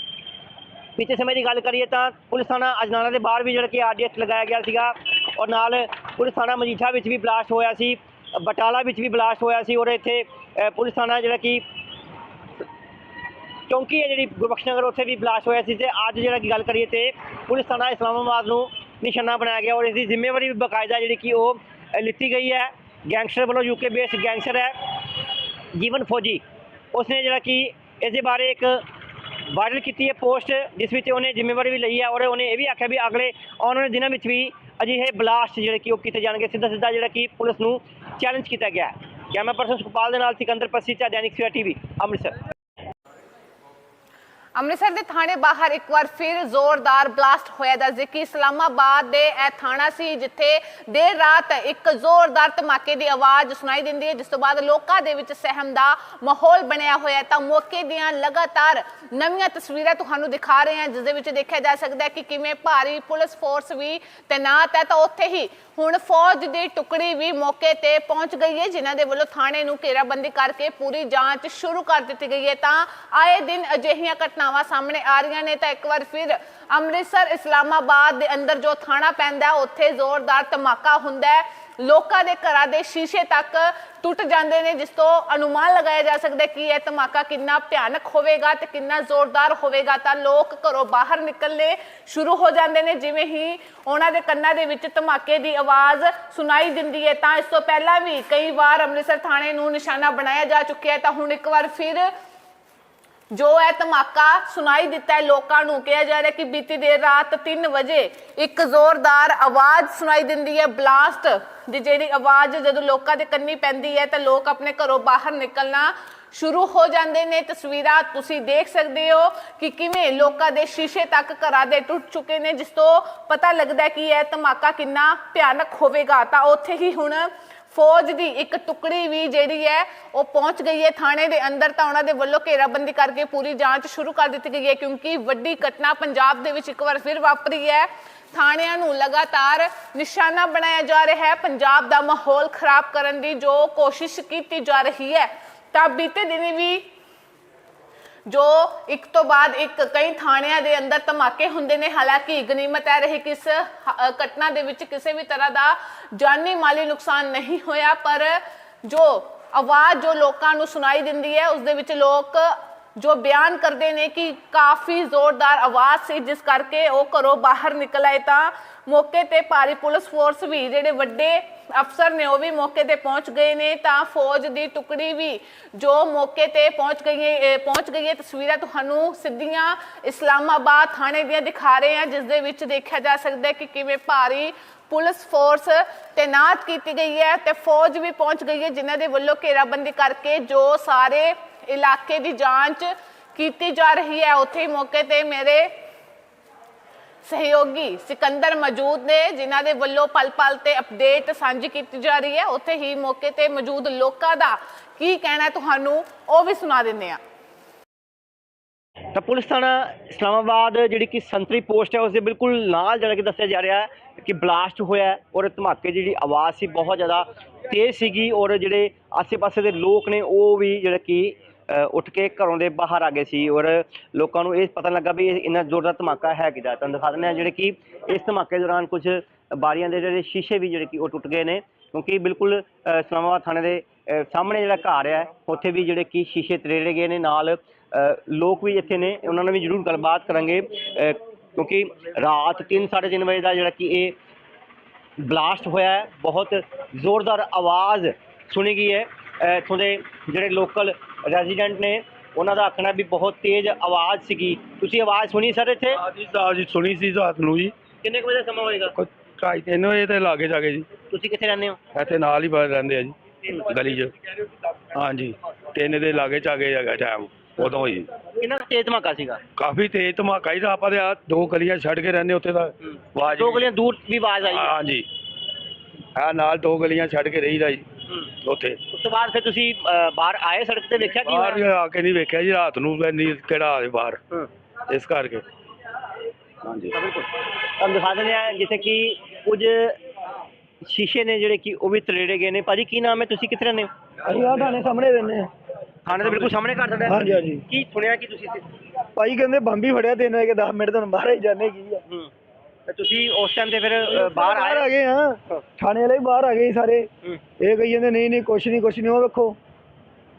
ਪਿਛਲੇ ਸਮੇਂ ਦੀ ਗੱਲ ਕਰੀਏ ਤਾਂ ਪੁਲਿਸ ਥਾਣਾ ਅਜਨਾਲਾ ਦੇ ਬਾਹਰ ਵੀ ਜਿਹੜਾ ਕਿ ਆਰਡੀਐਕਸ ਲਗਾਇਆ ਗਿਆ ਸੀਗਾ ਔਰ ਨਾਲ ਪੁਲਿਸ ਥਾਣਾ ਮਜੀਠਾ ਵਿੱਚ ਵੀ ਬਲਾਸਟ ਹੋਇਆ ਸੀ, ਬਟਾਲਾ ਵਿੱਚ ਵੀ ਬਲਾਸਟ ਹੋਇਆ ਸੀ ਔਰ ਇੱਥੇ ਪੁਲਿਸ ਥਾਣਾ ਜਿਹੜਾ ਕਿ ਚੌਂਕੀ ਹੈ ਜਿਹੜੀ ਗੁਰਬਖਸ਼ ਨਗਰ, ਉੱਥੇ ਵੀ ਬਲਾਸਟ ਹੋਇਆ ਸੀ ਤੇ ਅੱਜ ਜਿਹੜਾ ਕਿ ਗੱਲ ਕਰੀਏ ਤੇ ਪੁਲਿਸ ਥਾਣਾ ਇਸਲਾਮਾਬਾਦ ਨੂੰ ਨਿਸ਼ਾਨਾ ਬਣਾਇਆ ਗਿਆ ਔਰ ਇਸ ਦੀ ਜ਼ਿੰਮੇਵਾਰੀ ਵੀ ਬਕਾਇਦਾ ਜਿਹੜੀ ਕਿ ਉਹ ਲਿੱਤੀ ਗਈ ਹੈ। ਗੈਂਗਸਟਰ ਵੱਲੋਂ ਯੂਕੇ ਬੇਸ ਗੈਂਗਸਟਰ ਹੈ, ਜੀਵਨ ਫੌਜੀ। ਉਸਨੇ ਜਿਹੜਾ ਕਿ ਇਸ ਦੇ ਬਾਰੇ ਇੱਕ ਵਾਇਰਲ ਕੀਤੀ ਹੈ ਪੋਸਟ, ਜਿਸ ਵਿੱਚ ਉਹਨੇ ਜ਼ਿੰਮੇਵਾਰੀ ਵੀ ਲਈ ਹੈ ਔਰ ਉਹਨੇ ਇਹ ਵੀ ਆਖਿਆ ਵੀ ਅਗਲੇ ਆਉਣ ਵਾਲੇ ਦਿਨਾਂ ਵਿੱਚ ਵੀ ਅਜਿਹੇ ਬਲਾਸਟ ਜਿਹੜੇ ਕਿ ਉਹ ਕੀਤੇ ਜਾਣਗੇ। ਸਿੱਧਾ ਸਿੱਧਾ ਜਿਹੜਾ ਕਿ ਪੁਲਿਸ ਨੂੰ ਚੈਲੰਜ ਕੀਤਾ ਗਿਆ ਹੈ। ਕੈਮਰਾ ਪਰਸਨ ਸੁਖਪਾਲ ਦੇ ਨਾਲ ਸਿਕੰਦਰ ਪਸੀਚਾ ਦੈਨਿਕ ਸਵੇਰਾ ਟੀਵੀ, ਅੰਮ੍ਰਿਤਸਰ। ਅੰਮ੍ਰਿਤਸਰ ਦੇ ਥਾਣੇ ਬਾਹਰ ਇੱਕ ਵਾਰ ਫਿਰ ਜ਼ੋਰਦਾਰ ਬਲਾਸਟ ਹੋਇਆ ਦਾ ਜ਼ਿਕਰ। ਇਸਲਾਮਾਬਾਦ ਦੇ ਇਹ ਥਾਣਾ ਸੀ ਜਿੱਥੇ ਦੇਰ ਰਾਤ ਇੱਕ ਜ਼ੋਰਦਾਰ ਧਮਾਕੇ ਦੀ ਆਵਾਜ਼ ਸੁਣਾਈ ਦਿੰਦੀ ਹੈ, ਜਿਸ ਤੋਂ ਬਾਅਦ ਲੋਕਾਂ ਦੇ ਵਿੱਚ ਸਹਿਮ ਦਾ ਮਾਹੌਲ ਬਣਿਆ ਹੋਇਆ ਤਾਂ ਮੌਕੇ ਦੀਆਂ ਲਗਾਤਾਰ ਨਵੀਆਂ ਤਸਵੀਰਾਂ ਤੁਹਾਨੂੰ ਦਿਖਾ ਰਹੇ ਹਾਂ, ਜਿਸ ਦੇ ਵਿੱਚ ਦੇਖਿਆ ਜਾ ਸਕਦਾ ਹੈ ਕਿ ਕਿਵੇਂ ਭਾਰੀ ਪੁਲਿਸ ਫੋਰਸ ਵੀ ਤੈਨਾਤ ਹੈ। ਤਾਂ ਉੱਥੇ ਹੀ ਹੁਣ ਫੌਜ ਦੀ ਟੁਕੜੀ ਵੀ ਮੌਕੇ ਤੇ ਪਹੁੰਚ ਗਈ ਹੈ, ਜਿਨ੍ਹਾਂ ਦੇ ਵੱਲੋਂ ਥਾਣੇ ਨੂੰ ਘੇਰਾਬੰਦੀ ਕਰਕੇ ਪੂਰੀ ਜਾਂਚ ਸ਼ੁਰੂ ਕਰ ਦਿੱਤੀ ਗਈ ਹੈ। ਤਾਂ ਆਏ ਦਿਨ ਅਜਿਹੀਆਂ ਘਟਨਾ ਘਟਨਾਵਾਂ ਸਾਹਮਣੇ ਆ ਰਹੀਆਂ ਨੇ ਤਾਂ ਇੱਕ ਵਾਰ ਫਿਰ ਅੰਮ੍ਰਿਤਸਰ ਇਸਲਾਮਾਬਾਦ ਦੇ ਅੰਦਰ ਜੋ ਥਾਣਾ ਪੈਂਦਾ ਉੱਥੇ ਜ਼ੋਰਦਾਰ ਧਮਾਕਾ ਹੁੰਦਾ ਹੈ। ਲੋਕਾਂ ਦੇ ਘਰਾਂ ਦੇ ਸ਼ੀਸ਼ੇ ਤੱਕ ਟੁੱਟ ਜਾਂਦੇ ਨੇ, ਜਿਸ ਤੋਂ ਅਨੁਮਾਨ ਲਗਾਇਆ ਜਾ ਸਕਦਾ ਕਿ ਇਹ ਧਮਾਕਾ ਕਿੰਨਾ ਭਿਆਨਕ ਹੋਵੇਗਾ ਤੇ ਕਿੰਨਾ ਜ਼ੋਰਦਾਰ ਹੋਵੇਗਾ। ਤਾਂ ਲੋਕ ਘਰੋਂ ਬਾਹਰ ਨਿਕਲਣੇ ਸ਼ੁਰੂ ਹੋ ਜਾਂਦੇ ਨੇ, ਜਿਵੇਂ ਹੀ ਉਹਨਾਂ ਦੇ ਕੰਨਾਂ ਦੇ ਵਿੱਚ ਧਮਾਕੇ ਦੀ ਆਵਾਜ਼ ਸੁਣਾਈ ਦਿੰਦੀ ਹੈ। ਤਾਂ ਇਸ ਤੋਂ ਪਹਿਲਾਂ ਵੀ ਕਈ ਵਾਰ ਅੰਮ੍ਰਿਤਸਰ ਥਾਣੇ ਨੂੰ ਨਿਸ਼ਾਨਾ ਬਣਾਇਆ ਜਾ ਚੁੱਕਿਆ ਹੈ। ਤਾਂ ਹੁਣ ਇੱਕ ਵਾਰ ਫਿਰ ਜੋ ਇਹ ਧਮਾਕਾ ਸੁਣਾਈ ਦਿੱਤਾ ਹੈ ਲੋਕਾਂ ਨੂੰ, ਕਿਹਾ ਜਾ ਰਿਹਾ ਕਿ ਬੀਤੀ ਦੇਰ ਰਾਤ 3 ਵਜੇ ਇੱਕ ਜ਼ੋਰਦਾਰ ਆਵਾਜ਼ ਸੁਣਾਈ ਦਿੰਦੀ ਹੈ, ਬਲਾਸਟ ਦੀ ਜਿਹੜੀ ਆਵਾਜ਼ ਜਦੋਂ ਲੋਕਾਂ ਦੇ ਕੰਨੀ ਪੈਂਦੀ ਹੈ ਤਾਂ ਲੋਕ ਆਪਣੇ ਘਰੋਂ ਬਾਹਰ ਨਿਕਲਣਾ ਸ਼ੁਰੂ ਹੋ ਜਾਂਦੇ ਨੇ। ਤਸਵੀਰਾਂ ਤੁਸੀਂ ਦੇਖ ਸਕਦੇ ਹੋ ਕਿ ਕਿਵੇਂ ਲੋਕਾਂ ਦੇ ਸ਼ੀਸ਼ੇ ਤੱਕ ਘਰਾਂ ਦੇ ਟੁੱਟ ਚੁੱਕੇ ਨੇ, ਜਿਸ ਤੋਂ ਪਤਾ ਲੱਗਦਾ ਕਿ ਇਹ ਧਮਾਕਾ ਕਿੰਨਾ ਭਿਆਨਕ ਹੋਵੇਗਾ। ਤਾਂ ਉੱਥੇ ਹੀ ਹੁਣ ਫੌਜ ਦੀ ਇੱਕ ਟੁਕੜੀ ਵੀ ਜਿਹੜੀ ਹੈ, ਉਹ ਪਹੁੰਚ ਗਈ ਹੈ ਥਾਣੇ ਦੇ ਅੰਦਰ ਤਾਂ ਉਹਨਾਂ ਦੇ ਵੱਲੋਂ ਘੇਰਾਬੰਦੀ ਕਰਕੇ ਪੂਰੀ ਜਾਂਚ ਸ਼ੁਰੂ ਕਰ ਦਿੱਤੀ ਗਈ ਹੈ ਕਿਉਂਕਿ ਵੱਡੀ ਘਟਨਾ ਪੰਜਾਬ ਦੇ ਵਿੱਚ ਇੱਕ ਵਾਰ ਫਿਰ ਵਾਪਰੀ ਹੈ। ਥਾਣਿਆਂ ਨੂੰ ਲਗਾਤਾਰ ਨਿਸ਼ਾਨਾ ਬਣਾਇਆ ਜਾ ਰਿਹਾ ਹੈ। ਪੰਜਾਬ ਦਾ ਮਾਹੌਲ ਖਰਾਬ ਕਰਨ ਦੀ ਜੋ ਕੋਸ਼ਿਸ਼ ਕੀਤੀ ਜਾ ਰਹੀ ਹੈ, ਤਾਂ ਬੀਤੇ ਦਿਨੀ ਵੀ ਜੋ ਇੱਕ ਤੋਂ ਬਾਅਦ ਇੱਕ ਕਈ ਥਾਣਿਆਂ ਦੇ ਅੰਦਰ ਧਮਾਕੇ ਹੁੰਦੇ ਨੇ, ਹਾਲਾਂਕਿ ਗਨੀਮਤ ਹੈ ਰਹੀ ਕਿ ਇਸ ਘਟਨਾ ਦੇ ਵਿੱਚ ਕਿਸੇ ਵੀ ਤਰ੍ਹਾਂ ਦਾ ਜਾਨੀ ਮਾਲੀ ਨੁਕਸਾਨ ਨਹੀਂ ਹੋਇਆ, ਪਰ ਜੋ ਆਵਾਜ਼ ਜੋ ਲੋਕਾਂ ਨੂੰ ਸੁਣਾਈ ਦਿੰਦੀ ਹੈ, ਉਸ ਦੇ ਵਿੱਚ ਲੋਕ ਜੋ ਬਿਆਨ ਕਰਦੇ ਨੇ ਕਿ ਕਾਫੀ ਜ਼ੋਰਦਾਰ ਆਵਾਜ਼ ਸੀ, ਜਿਸ ਕਰਕੇ ਉਹ ਘਰੋਂ ਬਾਹਰ ਨਿਕਲ ਆਏ ਤਾਂ ਮੌਕੇ ਤੇ ਭਾਰੀ ਪੁਲਿਸ ਫੋਰਸ ਵੀ, ਜਿਹੜੇ ਵੱਡੇ ਅਫਸਰ ਨੇ, ਉਹ ਵੀ ਮੌਕੇ ਤੇ ਪਹੁੰਚ ਗਏ ਨੇ। ਤਾਂ ਫੌਜ ਦੀ ਟੁਕੜੀ ਵੀ ਜੋ ਮੌਕੇ ਤੇ ਪਹੁੰਚ ਗਈ ਹੈ ਪਹੁੰਚ ਗਈ ਹੈ, ਤਸਵੀਰਾਂ ਤੁਹਾਨੂੰ ਸਿੱਧੀਆਂ ਇਸਲਾਮਾਬਾਦ ਥਾਣੇ ਦੀਆਂ ਦਿਖਾ ਰਹੇ ਹਾਂ, ਜਿਸ ਦੇ ਵਿੱਚ ਦੇਖਿਆ ਜਾ ਸਕਦਾ ਹੈ ਕਿ ਕਿਵੇਂ ਭਾਰੀ ਪੁਲਿਸ ਫੋਰਸ ਤੈਨਾਤ ਕੀਤੀ ਗਈ ਹੈ ਤੇ ਫੌਜ ਵੀ ਪਹੁੰਚ ਗਈ ਹੈ, ਜਿਨ੍ਹਾਂ ਦੇ ਵੱਲੋਂ ਘੇਰਾਬੰਦੀ ਕਰਕੇ ਜੋ ਸਾਰੇ ਇਲਾਕੇ ਦੀ ਜਾਂਚ ਕੀਤੀ ਜਾ ਰਹੀ ਹੈ। ਉੱਥੇ ਮੌਕੇ ਤੇ ਮੇਰੇ ਸਹਿਯੋਗੀ ਸਿਕੰਦਰ ਮੌਜੂਦ ਨੇ, ਜਿਨ੍ਹਾਂ ਦੇ ਵੱਲੋਂ ਪਲ ਪਲ ਤੇ ਅਪਡੇਟ ਸਾਂਝੀ ਕੀਤੀ ਜਾ ਰਹੀ ਹੈ। ਉੱਥੇ ਹੀ ਮੌਕੇ ਤੇ ਮੌਜੂਦ ਲੋਕਾਂ ਦਾ ਕੀ ਕਹਿਣਾ ਤੁਹਾਨੂੰ, ਉਹ ਵੀ ਸੁਣਾ ਦਿੰਦੇ ਆ ਤਾਂ ਪੁਲਿਸ ਥਾਣਾ ਇਸਲਾਮਾਬਾਦ ਜਿਹੜੀ ਕਿ ਸੰਤਰੀ ਪੋਸਟ ਹੈ ਉਸ ਦੇ ਬਿਲਕੁਲ ਨਾਲ ਜਿਹੜਾ ਕਿ ਦੱਸਿਆ ਜਾ ਰਿਹਾ ਹੈ ਕਿ ਬਲਾਸਟ ਹੋਇਆ ਔਰ ਧਮਾਕੇ ਦੀ ਜਿਹੜੀ ਆਵਾਜ਼ ਸੀ ਬਹੁਤ ਜ਼ਿਆਦਾ ਤੇਜ਼ ਸੀਗੀ ਔਰ ਜਿਹੜੇ ਆਸੇ ਪਾਸੇ ਦੇ ਲੋਕ ਨੇ, ਉਹ ਵੀ ਜਿਹੜਾ ਕਿ ਉੱਠ ਕੇ ਘਰੋਂ ਦੇ ਬਾਹਰ ਆ ਗਏ ਸੀ ਔਰ ਲੋਕਾਂ ਨੂੰ ਇਹ ਪਤਾ ਲੱਗਾ ਵੀ ਇਹ ਇੰਨਾ ਜ਼ੋਰਦਾਰ ਧਮਾਕਾ ਹੈ ਕਿਦਾ ਤੁਹਾਨੂੰ ਦਿਖਾ ਦਿੰਦੇ ਹਾਂ ਜਿਹੜੇ ਕਿ ਇਸ ਧਮਾਕੇ ਦੌਰਾਨ ਕੁਝ ਬਾਰੀਆਂ ਦੇ ਜਿਹੜੇ ਸ਼ੀਸ਼ੇ ਵੀ ਜਿਹੜੇ ਕਿ ਉਹ ਟੁੱਟ ਗਏ ਨੇ ਕਿਉਂਕਿ ਬਿਲਕੁਲ ਅ, ਇਸਲਾਮਾਬਾਦ ਥਾਣੇ ਦੇ ਸਾਹਮਣੇ ਜਿਹੜਾ ਘਰ ਹੈ ਉੱਥੇ ਵੀ ਜਿਹੜੇ ਕਿ ਸ਼ੀਸ਼ੇ ਤਰੇੜੇ ਗਏ ਨੇ। ਨਾਲ ਲੋਕ ਵੀ ਇੱਥੇ ਨੇ ਉਹਨਾਂ ਨਾਲ ਵੀ ਜ਼ਰੂਰ ਗੱਲਬਾਤ ਕਰਾਂਗੇ। ਕਿਉਂਕਿ ਰਾਤ 3:30 ਵਜੇ ਦਾ ਜਿਹੜਾ ਕਿ ਇਹ ਬਲਾਸਟ ਹੋਇਆ ਹੈ ਬਹੁਤ ਜ਼ੋਰਦਾਰ ਆਵਾਜ਼ ਸੁਣੀ ਗਈ ਹੈ। ਅ, ਇੱਥੋਂ ਦੇ ਜਿਹੜੇ ਲੋਕਲ ਰੈਜ਼ੀਡੈਂਟ ਨੇ ਉਹਨਾਂ ਦਾ ਆਖਣਾ ਵੀ ਬਹੁਤ ਤੇਜ਼ ਆਵਾਜ਼ ਸੀਗੀ। ਤੁਸੀਂ ਆਵਾਜ਼ ਸੁਣੀ ਸਰ ਇੱਥੇ? ਜੀ ਸਾਹਿਬ ਜੀ ਸੁਣੀ ਸੀ ਰਾਤ ਨੂੰ ਜੀ। ਕਿੰਨੇ ਕੁ ਵਜੇ ਦਾ ਸਮਾਂ ਹੋਏਗਾ? ਕੋਈ ਢਾਈ ਤਿੰਨ ਵਜੇ ਤੇ ਲਾਗੇ ਜਾਗੇ ਜੀ। ਤੁਸੀਂ ਕਿੱਥੇ ਰਹਿੰਦੇ ਹੋ? ਇੱਥੇ ਨਾਲ ਹੀ ਬਾਹਰ ਰਹਿੰਦੇ ਆ ਜੀ ਗਲੀ 'ਚ। ਹਾਂਜੀ ਤਿੰਨ ਦੇ ਲਾਗੇ ਚਾਗੇ ਹੈਗਾ ਟਾਈਮ ਉਦੋਂ ਹੋਈ ਕਿੰਨਾ ਕੁ ਤੇਜ਼ ਧਮਾਕਾ ਸੀਗਾ? ਕਾਫੀ ਤੇਜ਼ ਧਮਾਕਾ ਹੀ ਤਾਂ ਆਪਾਂ ਦੇ ਆ ਦੋ ਗਲੀਆਂ ਛੱਡ ਕੇ ਰਹਿੰਦੇ ਉੱਥੇ ਦਾ ਆਵਾਜ਼ ਦੋ ਗਲੀਆਂ ਦੂਰ ਵੀ ਆਵਾਜ਼ ਆਈ। ਹੈ। ਹਾਂਜੀ ਆ ਨਾਲ ਦੋ ਗਲੀਆਂ ਛੱਡ ਕੇ ਰਹੀਦਾ ਜੀ। ਉੱਥੇ। ਉਸ ਤੋਂ ਬਾਅਦ ਫਿਰ ਤੁਸੀਂ ਅ, ਬਾਹਰ ਆਏ ਸੜਕ ਤੇ ਵੇਖਿਆ ਕੀ ਬਾਹਰ ਹੋਇਆ? ਆ ਕੇ ਨਹੀਂ ਵੇਖਿਆ ਜੀ ਰਾਤ ਨੂੰ ਇੰਨੀ ਕਿਹੜਾ ਆਵੇ ਬਾਹਰ। ਹੂੰ। ਇਸ ਕਰਕੇ। ਹਾਂਜੀ। ਤਾਂ ਬਿਲਕੁਲ। ਤੁਹਾਨੂੰ ਦਿਖਾ ਦਿੰਦੇ ਆ ਜਿੱਥੇ ਕਿ ਕੁਝ ਸ਼ੀਸ਼ੇ ਨੇ ਜਿਹੜੇ ਕਿ ਉਹ ਵੀ ਤਰੇੜੇ ਗਏ ਨੇ। ਭਾਜੀ ਕੀ ਨਾਮ ਹੈ? ਤੁਸੀਂ ਕਿੱਥੇ ਰਹਿੰਦੇ ਹੋ? ਅਸੀਂ ਆ ਥਾਣੇ ਸਾਹਮਣੇ ਰਹਿੰਦੇ ਆ ਥਾਣੇ ਦੇ ਬਿਲਕੁਲ ਸਾਹਮਣੇ ਘਰ ਤੁਹਾਡਾ? ਹੈ? ਹਾਂਜੀ ਹਾਂਜੀ। ਕੀ ਸੁਣਿਆ ਕਿ ਤੁਸੀਂ ਭਾਈ ਕਹਿੰਦੇ ਬੰਬੀ ਫੜਿਆ ਤਿੰਨ ਵਜੇ ਕੇ 10 ਮਿੰਟ ਤੁਹਾਨੂੰ ਬਾਹਰ ਹੀ ਜਾਣੇ ਕੀ ਆ। ਹੂੰ। ਤੇ ਤੁਸੀਂ ਉਸ ਟਾਈਮ ਤੇ ਫਿਰ ਅ, ਬਾਹਰ ਬਾਹਰ ਆ ਆਏ ਗਏ ਹਾਂ ਥਾਣੇ ਵਾਲੇ ਵੀ ਬਾਹਰ ਆ ਗਏ ਸੀ ਸਾਰੇ। ਹੂੰ। ਇਹ ਕਹੀ ਜਾਂਦੇ ਨਹੀਂ ਨਹੀਂ ਕੁਛ ਨਹੀਂ ਕੁਛ ਨਹੀਂ ਉਹ ਵੇਖੋ।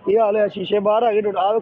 ਇਹ ਹਾਲ ਹੈ ਸ਼ੀਸ਼ੇ ਬਾਹਰ ਆ ਗਏ ਵੇਖੋ।